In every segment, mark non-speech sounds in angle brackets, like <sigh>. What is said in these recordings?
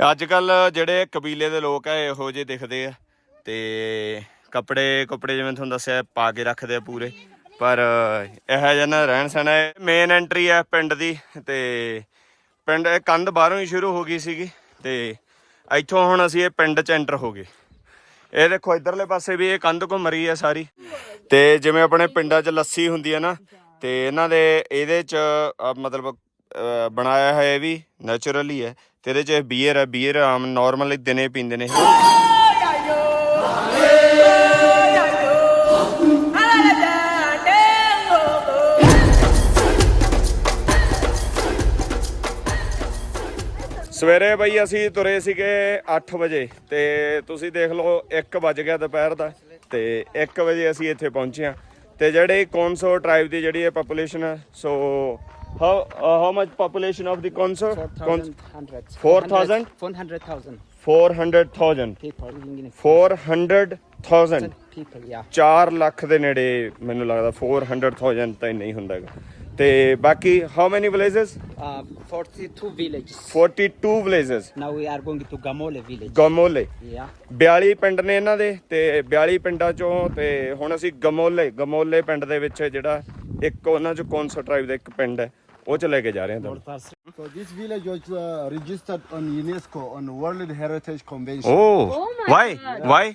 ਅੱਜ ਕੱਲ ਜਿਹੜੇ ਕਬੀਲੇ ਦੇ ਲੋਕ ਆ, ਇਹੋ ਜਿਹੇ ਦਿਖਦੇ ਆ। ਤੇ ਕੱਪੜੇ ਕੱਪੜੇ ਜਿਵੇਂ ਤੁਹਾਨੂੰ ਦੱਸਿਆ, ਪਾ ਕੇ ਰੱਖਦੇ ਆ ਪੂਰੇ। ਪਰ ਇਹ ਜਿਹਾ ਨਾ ਰਹਿਣ ਸਹਿਣ ਹੈ ਮੇਨ ਐਂਟਰੀ ਹੈ ਪਿੰਡ ਦੀ। ਤੇ ਪਿੰਡ, ਇਹ ਕੰਧ ਬਾਹਰੋਂ ਹੀ ਸ਼ੁਰੂ ਹੋ ਗਈ ਸੀਗੀ। ਤੇ ਇੱਥੋਂ ਹੁਣ ਅਸੀਂ ਇਹ ਪਿੰਡ ਚ ਐਂਟਰ ਹੋ ਗਏ। ਇਹ ਦੇਖੋ, ਇਧਰਲੇ ਪਾਸੇ ਵੀ ਇਹ ਕੰਧ ਘੁੰਮ ਰਹੀ ਹੈ ਸਾਰੀ। ਤੇ ਜਿਵੇਂ ਆਪਣੇ ਪਿੰਡਾਂ 'ਚ ਲੱਸੀ ਹੁੰਦੀ ਹੈ ਨਾ, ਤੇ ਇਹਨਾਂ ਦੇ ਇਹਦੇ 'ਚ ਮਤਲਬ ਬਣਾਇਆ ਹੈ ਇਹ ਵੀ ਨੇਚਰਲੀ ਹੈ ਤੇ ਇਹਦੇ 'ਚ ਬੀਅਰ ਹੈ ਬੀਅਰ ਆਮ ਨਾਰਮਲੀ ਦਿਨੇ ਪੀਂਦੇ ਨੇ। ਸਵੇਰੇ ਬਈ ਅਸੀਂ ਤੁਰੇ ਸੀਗੇ 8 ਵਜੇ ਤੇ ਤੁਸੀਂ ਦੇਖ ਲਓ 1 ਵਜ ਗਿਆ ਦੁਪਹਿਰ ਦਾ ਤੇ 1 ਵਜੇ ਅਸੀਂ ਇੱਥੇ ਪਹੁੰਚੇ ਹਾਂ। ਤੇ ਜਿਹੜੇ ਕੌਨਸੋ ਟ੍ਰਾਈਬ ਦੀ ਜਿਹੜੀ ਹੈ ਪੋਪੂਲੇਸ਼ਨ ਹੈ How uh, how much population of the concert? 4,100. 4,000? 400,000. 400,000 people living in 400,000 people, yeah. 4 lakh ਦੇ ਨੇੜੇ ਮੈਨੂੰ ਲੱਗਦਾ 400,000 ਤਾਂ ਨਹੀਂ ਹੁੰਦਾ ਹੈਗਾ ਤੇ ਬਾਕੀ how many villages? Uh, 42 villages. 42 villages. Now we are going to Gamole village. Gamole. Yeah. 42 ਪਿੰਡ ਨੇ ਇਹਨਾਂ ਦੇ ਤੇ 42 ਪਿੰਡਾਂ ਚੋਂ ਤੇ ਹੁਣ ਅਸੀਂ ਗਮੋਲੇ ਗਮੋਲੇ ਪਿੰਡ ਦੇ ਵਿੱਚ ਜਿਹੜਾ ਇੱਕ ਉਹਨਾਂ ਚੋਂ ਕੌਨਸਰਟ ਟ੍ਰਾਈਬ ਦਾ ਇੱਕ ਪਿੰਡ ਹੈ ਉਹ ਚ ਲੈ ਕੇ ਜਾ ਰਹੇ ਹਾਂ ਤੁਹਾਨੂੰ So this village was uh, registered on UNESCO on World Heritage Convention. Oh why why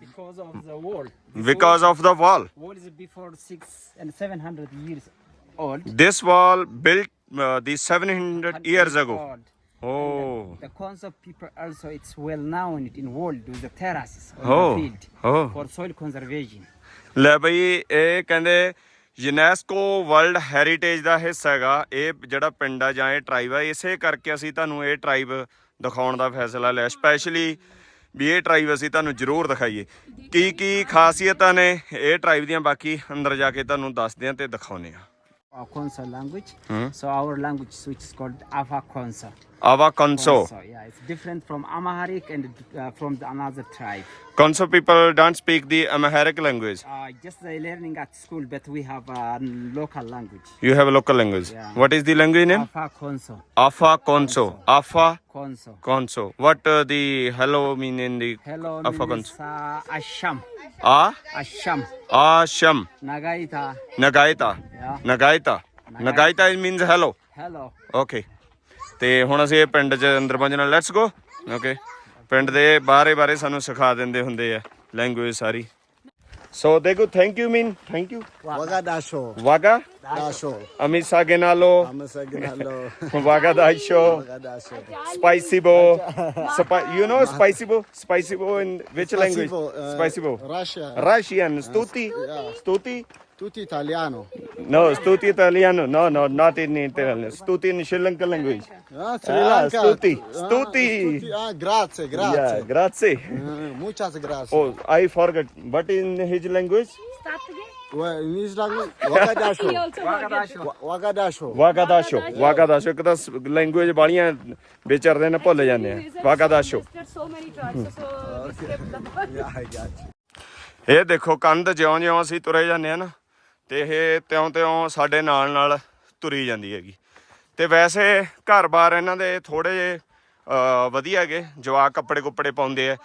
Because of the wall. Because of the wall Wall is before six and 700 years old. This wall built the 700 years ago Oh. Old. Oh The concept people also it's well known in world with the terraces on Oh. the field Oh. for soil conservation. ਲੈ ਬਈ ਇਹ ਕਹਿੰਦੇ UNESCO world heritage ਦਾ ਹਿੱਸਾ ਹੈਗਾ। ਇਹ ਜਿਹੜਾ ਪਿੰਡ ਆ ਜਾਂ ਇਹ ਟ੍ਰਾਈਬ ਆ ਇਸੇ ਕਰਕੇ ਅਸੀਂ ਤੁਹਾਨੂੰ ਇਹ ਟ੍ਰਾਈਬ ਦਿਖਾਉਣ ਦਾ ਫੈਸਲਾ ਲਿਆ। ਸਪੈਸ਼ਲੀ ਵੀ ਇਹ ਟ੍ਰਾਈਬ ਅਸੀਂ ਤੁਹਾਨੂੰ ਜ਼ਰੂਰ ਦਿਖਾਈਏ। ਕੀ ਕੀ ਖਾਸੀਅਤਾਂ ਨੇ ਇਹ ਟ੍ਰਾਈਬ ਦੀਆਂ? ਬਾਕੀ ਅੰਦਰ ਜਾ ਕੇ ਤੁਹਾਨੂੰ ਦੱਸਦੇ ਆ ਤੇ ਦਿਖਾਉਨੇ ਆ Our Konsa language. So our language which is called Afa Afa Konso. Oh, yeah, it's different from Amharic and uh, from the another tribe. Konso people don't speak the Amharic language. Uh, just learning at school, but we have a local language. You have a local language. Yeah. What is the language name? Afa Konso. Afa Konso. Afa Konso. Konso. What uh, the hello mean in the Hello Afa means Konso? uh, Asham. Ah? Asham. Asham. Nagaita. Nagaita. Yeah. Nagaita. Nagaita means hello. Hello. Okay. ਤੇ ਹੁਣ ਅਸੀਂ ਇਹ ਪਿੰਡ 'ਚ ਅੰਦਰ ਪਹੁੰਚਣਾ let's go okay ਪਿੰਡ ਦੇ ਬਾਰੇ ਬਾਰੇ ਸਾਨੂੰ ਸਿਖਾ ਦਿੰਦੇ ਹੁੰਦੇ ਆ ਲੈਂਗੁਏਜ ਸਾਰੀ ਸੋ ਦੇਖੋ thank you mean thank you. Wagah Dasho. ਅਮਿਸਾ ਗੇਨਾਲੋ Amasaginalo. ਵਾਗਾ ਦਾਈਸ਼ੋ Wagadasho. spicy bo Spi- you know spicy bo spicy bo in which language Spasibo, uh, spicy bo Russia. Russian stuti stuti Tutti Italiano. No, stuti italiano. No, no, not in Italian. Stuti in Sri Lankan language. Ah, Sri Ah, Lanka. Stuti. Ah, Stuti. Ah, grazie, grazie. Yeah, grazie. Uh, muchas gracias. Oh, I forgot. What in his language? Well, in his language, Wagadasho. Wagadasho. Wa- Wagadasho. Wagadasho. Wagadasho. ਇੱਕ ਤਾਂ language ਵਾਲੀਆਂ ਵਿਚਰਦੇ ਨੇ ਭੁੱਲ ਜਾਂਦੇ ਆ ਵਾਗਾਦਾਸ਼ੋ so many tribes, so we skipped the Yeah, I got you. ਇਹ ਦੇਖੋ ਕੰਧ ਜਿਉਂ-ਜਿਉਂ ਅਸੀਂ ਤੁਰੇ ਜਾਂਦੇ ਆ ਨਾ ਤੇ ਇਹ ਤਿਉਂ-ਤਿਉਂ ਸਾਡੇ ਨਾਲ ਨਾਲ ਤੁਰੀ ਜਾਂਦੀ ਹੈਗੀ। ਤੇ ਵੈਸੇ ਘਰ-ਬਾਰ ਇਹਨਾਂ ਦੇ ਥੋੜੇ ਜੇ ਵਧੀਆ ਹੈਗੇ, ਜਵਾਕ ਕੱਪੜੇ ਕੁੱਪੜੇ ਪਾਉਂਦੇ ਆ।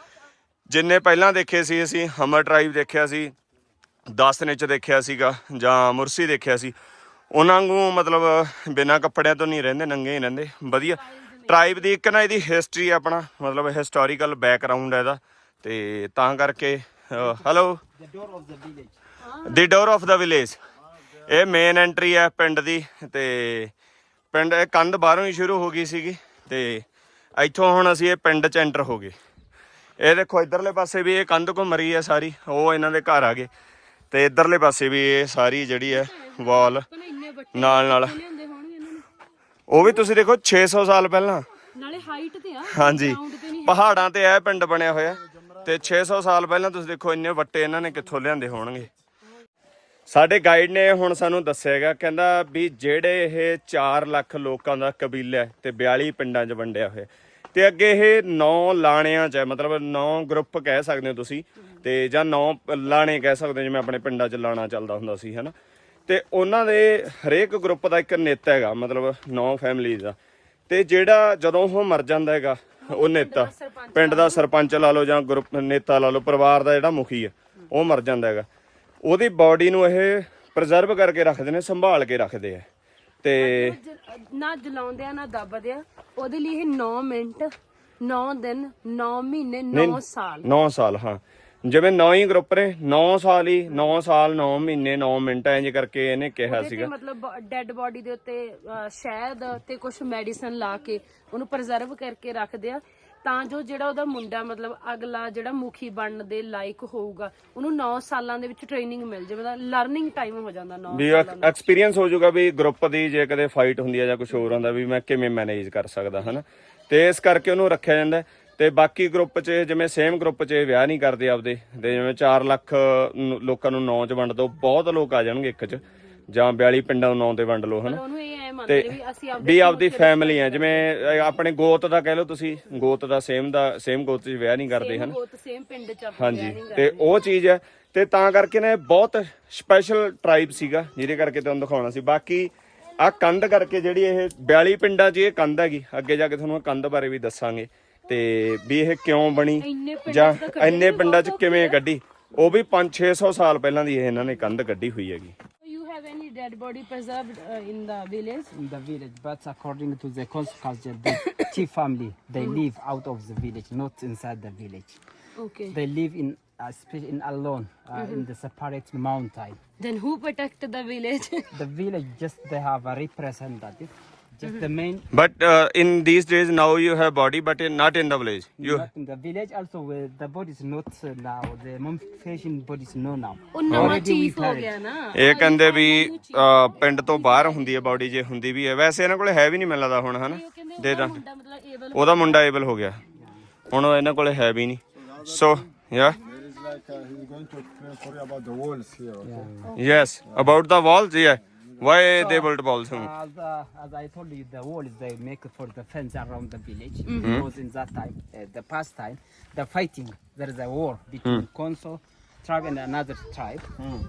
ਜਿੰਨੇ ਪਹਿਲਾਂ ਦੇਖੇ ਸੀ ਅਸੀਂ ਹਮਰ ਟ੍ਰਾਈਬ ਦੇਖਿਆ ਸੀ 10 ਨਿਚ ਦੇਖਿਆ ਸੀਗਾ, ਜਾਂ ਮੁਰਸੀ ਦੇਖਿਆ ਸੀ, ਉਹਨਾਂ ਨੂੰ ਮਤਲਬ ਬਿਨਾਂ ਕੱਪੜਿਆਂ ਤੋਂ ਨਹੀਂ ਰਹਿੰਦੇ, ਨੰਗੇ ਹੀ ਰਹਿੰਦੇ, ਵਧੀਆ। ਟ੍ਰਾਈਬ ਦੀ ਇੱਕ ਨਾ ਇਹਦੀ ਹਿਸਟਰੀ ਆਪਣਾ, ਮਤਲਬ ਹਿਸਟੋਰੀਕਲ ਬੈਕਗ੍ਰਾਉਂਡ ਹੈ ਇਹਦਾ, ਤੇ ਤਾਂ ਕਰਕੇ hello The door of the village. The door of the village ਇਹ ਮੇਨ ਐਂਟਰੀ ਹੈ ਪਿੰਡ ਦੀ ਤੇ ਪਿੰਡ ਇਹ ਕੰਧ ਬਾਹਰੋਂ ਹੀ ਸ਼ੁਰੂ ਹੋ ਗਈ ਸੀਗੀ ਤੇ ਇੱਥੋਂ ਹੁਣ ਅਸੀਂ ਇਹ ਪਿੰਡ ਚ ਐਂਟਰ ਹੋ ਗਏ। ਇਹ ਦੇਖੋ ਇਧਰਲੇ ਪਾਸੇ ਵੀ ਇਹ ਕੰਧ ਘੁੰਮ ਰਹੀ ਹੈ ਸਾਰੀ ਉਹ ਇਹਨਾਂ ਦੇ ਘਰ ਆ ਗਏ। ਤੇ ਇਧਰਲੇ ਪਾਸੇ ਵੀ ਇਹ ਸਾਰੀ ਜਿਹੜੀ ਹੈ ਵਾਲ ਨਾਲ ਨਾਲ। ਉਹ ਵੀ ਤੁਸੀਂ ਦੇਖੋ 600 ਸਾਲ ਪਹਿਲਾਂ। ਨਾਲੇ ਹਾਈਟ ਤੇ ਆ ਹਾਂਜੀ। ਪਹਾੜਾਂ ਤੇ ਇਹ ਪਿੰਡ ਬਣਿਆ ਹੋਇਆ ਤੇ 600 ਸਾਲ ਪਹਿਲਾਂ ਤੁਸੀਂ ਦੇਖੋ ਇੰਨੇ ਵੱਟੇ ਇਹਨਾਂ ਨੇ ਕਿੱਥੋਂ ਲਿਆਂਦੇ ਹੋਣਗੇ। ਸਾਡੇ ਗਾਈਡ ਨੇ ਹੁਣ ਸਾਨੂੰ ਦੱਸਿਆਗਾ ਕਹਿੰਦਾ ਵੀ ਜਿਹੜੇ ਇਹ 4 ਲੱਖ ਲੋਕਾਂ ਦਾ ਕਬੀਲਾ ਹੈ ਤੇ 42 ਪਿੰਡਾਂ 'ਚ ਵੰਡਿਆ ਹੋਇਆ ਤੇ ਅੱਗੇ ਇਹ 9 ਲਾਣਿਆਂ 'ਚ ਹੈ ਮਤਲਬ 9 ਗਰੁੱਪ ਕਹਿ ਸਕਦੇ ਹੋ ਤੁਸੀਂ ਤੇ ਜਾਂ 9 ਲਾਣੇ ਕਹਿ ਸਕਦੇ ਹੋ ਜਿਵੇਂ ਆਪਣੇ ਪਿੰਡਾਂ 'ਚ ਲਾਣਾ ਚੱਲਦਾ ਹੁੰਦਾ ਸੀ ਹਨਾ? ਤੇ ਉਹਨਾਂ ਦੇ ਹਰੇਕ ਗਰੁੱਪ ਦਾ ਇੱਕ ਨੇਤਾ ਹੈਗਾ ਮਤਲਬ 9 ਫੈਮਿਲੀਜ਼ ਦਾ। ਤੇ ਜਿਹੜਾ ਜਦੋਂ ਉਹ ਮਰ ਜਾਂਦਾ ਹੈਗਾ ਉਹ ਨੇਤਾ ਪਿੰਡ ਦਾ ਸਰਪੰਚ ਲਾ ਲਓ ਜਾਂ ਗਰੁੱਪ ਨੇਤਾ ਲਾ ਲਓ ਪਰਿਵਾਰ ਦਾ ਜਿਹੜਾ ਮੁਖੀ ਆ ਉਹ ਮਰ ਜਾਂਦਾ ਹੈਗਾ। ਉਹਦੀ ਬਾਡੀ ਨੂੰ ਇਹ ਪ੍ਰੀਜ਼ਰਵ ਕਰਕੇ ਰੱਖਦੇ ਨੇ ਸੰਭਾਲ ਕੇ ਰੱਖਦੇ ਆ। ਤੇ ਨਾ ਜਲਾਉਂਦੇ ਆ ਨਾ ਦੱਬਦੇ ਆ। ਉਹਦੇ ਲਈ ਇਹ 9 ਮਿੰਟ 9 ਦਿਨ 9 ਮਹੀਨੇ 9 ਸਾਲ। 9 ਸਾਲ ਹਾਂ। ਜਿਵੇਂ 9 ਹੀ ਗਰੁੱਪ ਨੇ 9 ਸਾਲ ਹੀ 9 ਸਾਲ 9 ਮਹੀਨੇ 9 ਮਿੰਟ ਇੰਜ ਕਰਕੇ ਇਹਨੇ ਕਿਹਾ ਸੀਗਾ। ਮਤਲਬ ਡੈੱਡ ਬੋਡੀ ਦੇ ਉੱਤੇ ਸ਼ਹਿਦ ਤੇ ਕੁਝ ਮੈਡੀਸਨ ਲਾ ਕੇ ਉਹਨੂੰ ਪ੍ਰੀਜ਼ਰਵ ਕਰਕੇ ਰੱਖਦੇ ਆ। ਤਾਂ ਜੋ ਜਿਹੜਾ ਉਹਦਾ ਮੁੰਡਾ ਮਤਲਬ ਅਗਲਾ ਜਿਹੜਾ ਮੁਖੀ ਬਣਨ ਦੇ ਲਾਇਕ ਹੋਊਗਾ ਉਹਨੂੰ 9 ਸਾਲਾਂ ਦੇ ਵਿੱਚ ਟ੍ਰੇਨਿੰਗ ਮਿਲ ਜਾਵੇ ਮਤਲਬ ਲਰਨਿੰਗ ਟਾਈਮ ਹੋ ਜਾਂਦਾ 9 ਵੀ ਐਕਸਪੀਰੀਅੰਸ ਹੋ ਜਾਊਗਾ ਵੀ ਗਰੁੱਪ ਦੀ ਜੇ ਕਦੇ ਫਾਈਟ ਹੁੰਦੀ ਹੈ ਜਾਂ ਕੁਝ ਹੋਰ ਹੁੰਦਾ ਵੀ ਮੈਂ ਕਿਵੇਂ ਮੈਨੇਜ ਕਰ ਸਕਦਾ ਹਨਾ? ਤੇ ਇਸ ਕਰਕੇ ਉਹਨੂੰ ਰੱਖਿਆ ਜਾਂਦਾ। ਹੈ। ਤੇ ਬਾਕੀ ਗਰੁੱਪ 'ਚ ਜਿਵੇਂ ਸੇਮ ਗਰੁੱਪ 'ਚ ਇਹ ਵਿਆਹ ਨਹੀਂ ਕਰਦੇ ਆਪਦੇ ਤੇ ਜਿਵੇਂ 4 ਲੱਖ ਨੂੰ- ਲੋਕਾਂ ਨੂੰ 9 'ਚ ਵੰਡ ਦੋ ਬਹੁਤ ਲੋਕ ਆ ਜਾਣਗੇ ਇੱਕ 'ਚ। ਜਾਂ 42 ਪਿੰਡਾਂ ਨੂੰ 9 ਤੇ ਵੰਡ ਲਓ ਹਨਾ? ਉਹਨੂੰ ਇਹ ਐ ਮੰਨਦੇ ਨੇ ਵੀ ਅਸੀਂ ਆਪਦੇ ਵੀ ਆਪਦੀ ਫੈਮਿਲੀ ਆ ਜਿਵੇਂ ਅਹ, ਆਪਣੇ ਗੋਤ ਦਾ ਕਹਿ ਲਓ ਤੁਸੀਂ ਗੋਤ ਦਾ ਸੇਮ ਦਾ ਸੇਮ ਗੋਤ 'ਚ ਵਿਆਹ ਨਹੀਂ ਕਰਦੇ ਹਨਾ? ਗੋਤ ਸੇਮ ਪਿੰਡ ਚ ਆਪਾਂ ਹਾਂਜੀ ਤੇ ਉਹ ਚੀਜ਼ ਹੈ ਤੇ ਤਾਂ ਕਰਕੇ ਨਾ ਬਹੁਤ ਸਪੈਸ਼ਲ ਟ੍ਰਾਈਬ ਸੀਗਾ ਜਿਹਦੇ ਕਰਕੇ ਤੁਹਾਨੂੰ ਦਿਖਾਉਣਾ ਸੀ। ਬਾਕੀ ਆ ਕੰਧ ਕਰਕੇ ਜਿਹੜੀ ਇਹ 42 ਪਿੰਡਾਂ 'ਚ ਇਹ ਕੰਧ ਹੈਗੀ ਅੱਗੇ ਜਾ ਕੇ ਤੁਹਾਨੂੰ ਇਹ ਕੰਧ ਬਾਰੇ ਵੀ ਦੱਸਾਂਗੇ। ਤੇ ਵੀ ਇਹ ਕਿਉਂ ਬਣੀ ਇੰਨੇ ਪਿੰਡਾਂ ਜਾਂ ਇੰਨੇ ਪਿੰਡਾਂ 'ਚ ਕਿਵੇਂ ਕੱਢੀ? ਉਹ ਵੀ 5-600 ਸਾਲ ਪਹਿਲਾਂ ਦੀ ਇਹ ਇਹਨਾਂ ਨੇ ਕੰਧ ਕੱਢੀ ਹੋਈ ਹੈਗੀ। Have any dead body preserved uh, in the village? In the village, but according to the culture, the <coughs> family they live out of the village, not inside the village. okay. They live in uh, in alone uh, in the separate mountain. then who protect the village? <laughs> The village just they have a representative, just the main. But in these days now you have body but not in the village you Not in the village also where the body is not uh, now the mummification body is no now. ਉਹ ਨਵਾਂ chief ਹੋ. ਗਿਆ ਨਾ ਇਹ ਕਹਿੰਦੇ ਵੀ ਅਹ, ਪਿੰਡ ਤੋਂ ਬਾਹਰ ਹੁੰਦੀ ਹੈ ਬਾਡੀ ਜੇ ਹੁੰਦੀ ਵੀ ਹੈ ਵੈਸੇ ਇਹਨਾਂ ਕੋਲੇ ਹੈ ਵੀ ਨਹੀਂ ਮਿਲਦਾ ਹੁਣ ਹਨਾ ਦੇ ਦਾਂ ਮੁੰਡਾ ਮਤਲਬ ਏਬਲ ਉਹਦਾ ਮੁੰਡਾ ਏਬਲ ਹੋ ਗਿਆ ਹੁਣ ਉਹ ਇਹਨਾਂ ਕੋਲੇ ਹੈ ਵੀ ਨਹੀਂ ਸੋ ਯਾ There is like uh, he's going to explain for you about the walls here. Okay? Yes about the walls yeah Why they built walls As, uh, as I told you, the wall is they make for the fence around the village Mm-hmm. because in that time, uh, the past time, the fighting there is a war between Mm. Konso tribe and another tribe.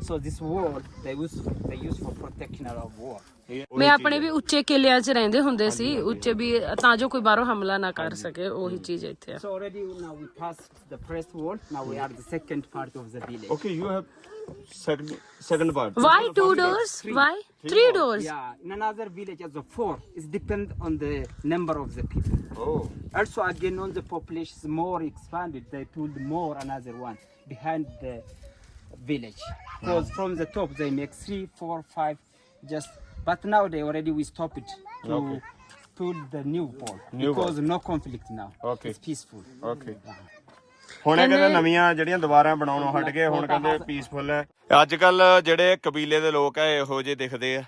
So this wall they use they use for protection of war. ਮੈਂ ਆਪਣੇ ਵੀ ਉੱਚੇ ਕਿਲਿਆਂ 'ਚ ਰਹਿੰਦੇ ਹੁੰਦੇ ਸੀ ਉੱਚੇ ਵੀ ਤਾਂ ਜੋ ਕੋਈ ਬਾਹਰੋਂ ਹਮਲਾ ਨਾ ਕਰ ਸਕੇ ਉਹੀ ਚੀਜ਼ ਇੱਥੇ ਆ So already now we passed the first wall. Now we are the second part of the village. Okay you have second second part. Why two doors? Three. Why three, doors? Yeah, in another village as a four. It depends on the number of the people. Oh. Also again on the population is more expanded, they build more another one behind the village. Because mm. from the top they make three, four, five, just but now they already we stop it to Okay. build the new one New because no conflict now. Okay. It's peaceful. Okay. Yeah. ਹੁਣ ਇਹ ਕਹਿੰਦੇ ਨਵੀਆਂ ਜਿਹੜੀਆਂ ਦੁਬਾਰਾ ਬਣਾਉਣੋਂ ਹਟ ਗਏ ਹੁਣ ਕਹਿੰਦੇ ਪੀਸਫੁਲ ਹੈ। ਅੱਜ ਕੱਲ ਜਿਹੜੇ ਕਬੀਲੇ ਦੇ ਲੋਕ ਆ ਇਹੋ ਜਿਹੇ ਦਿਖਦੇ ਆ।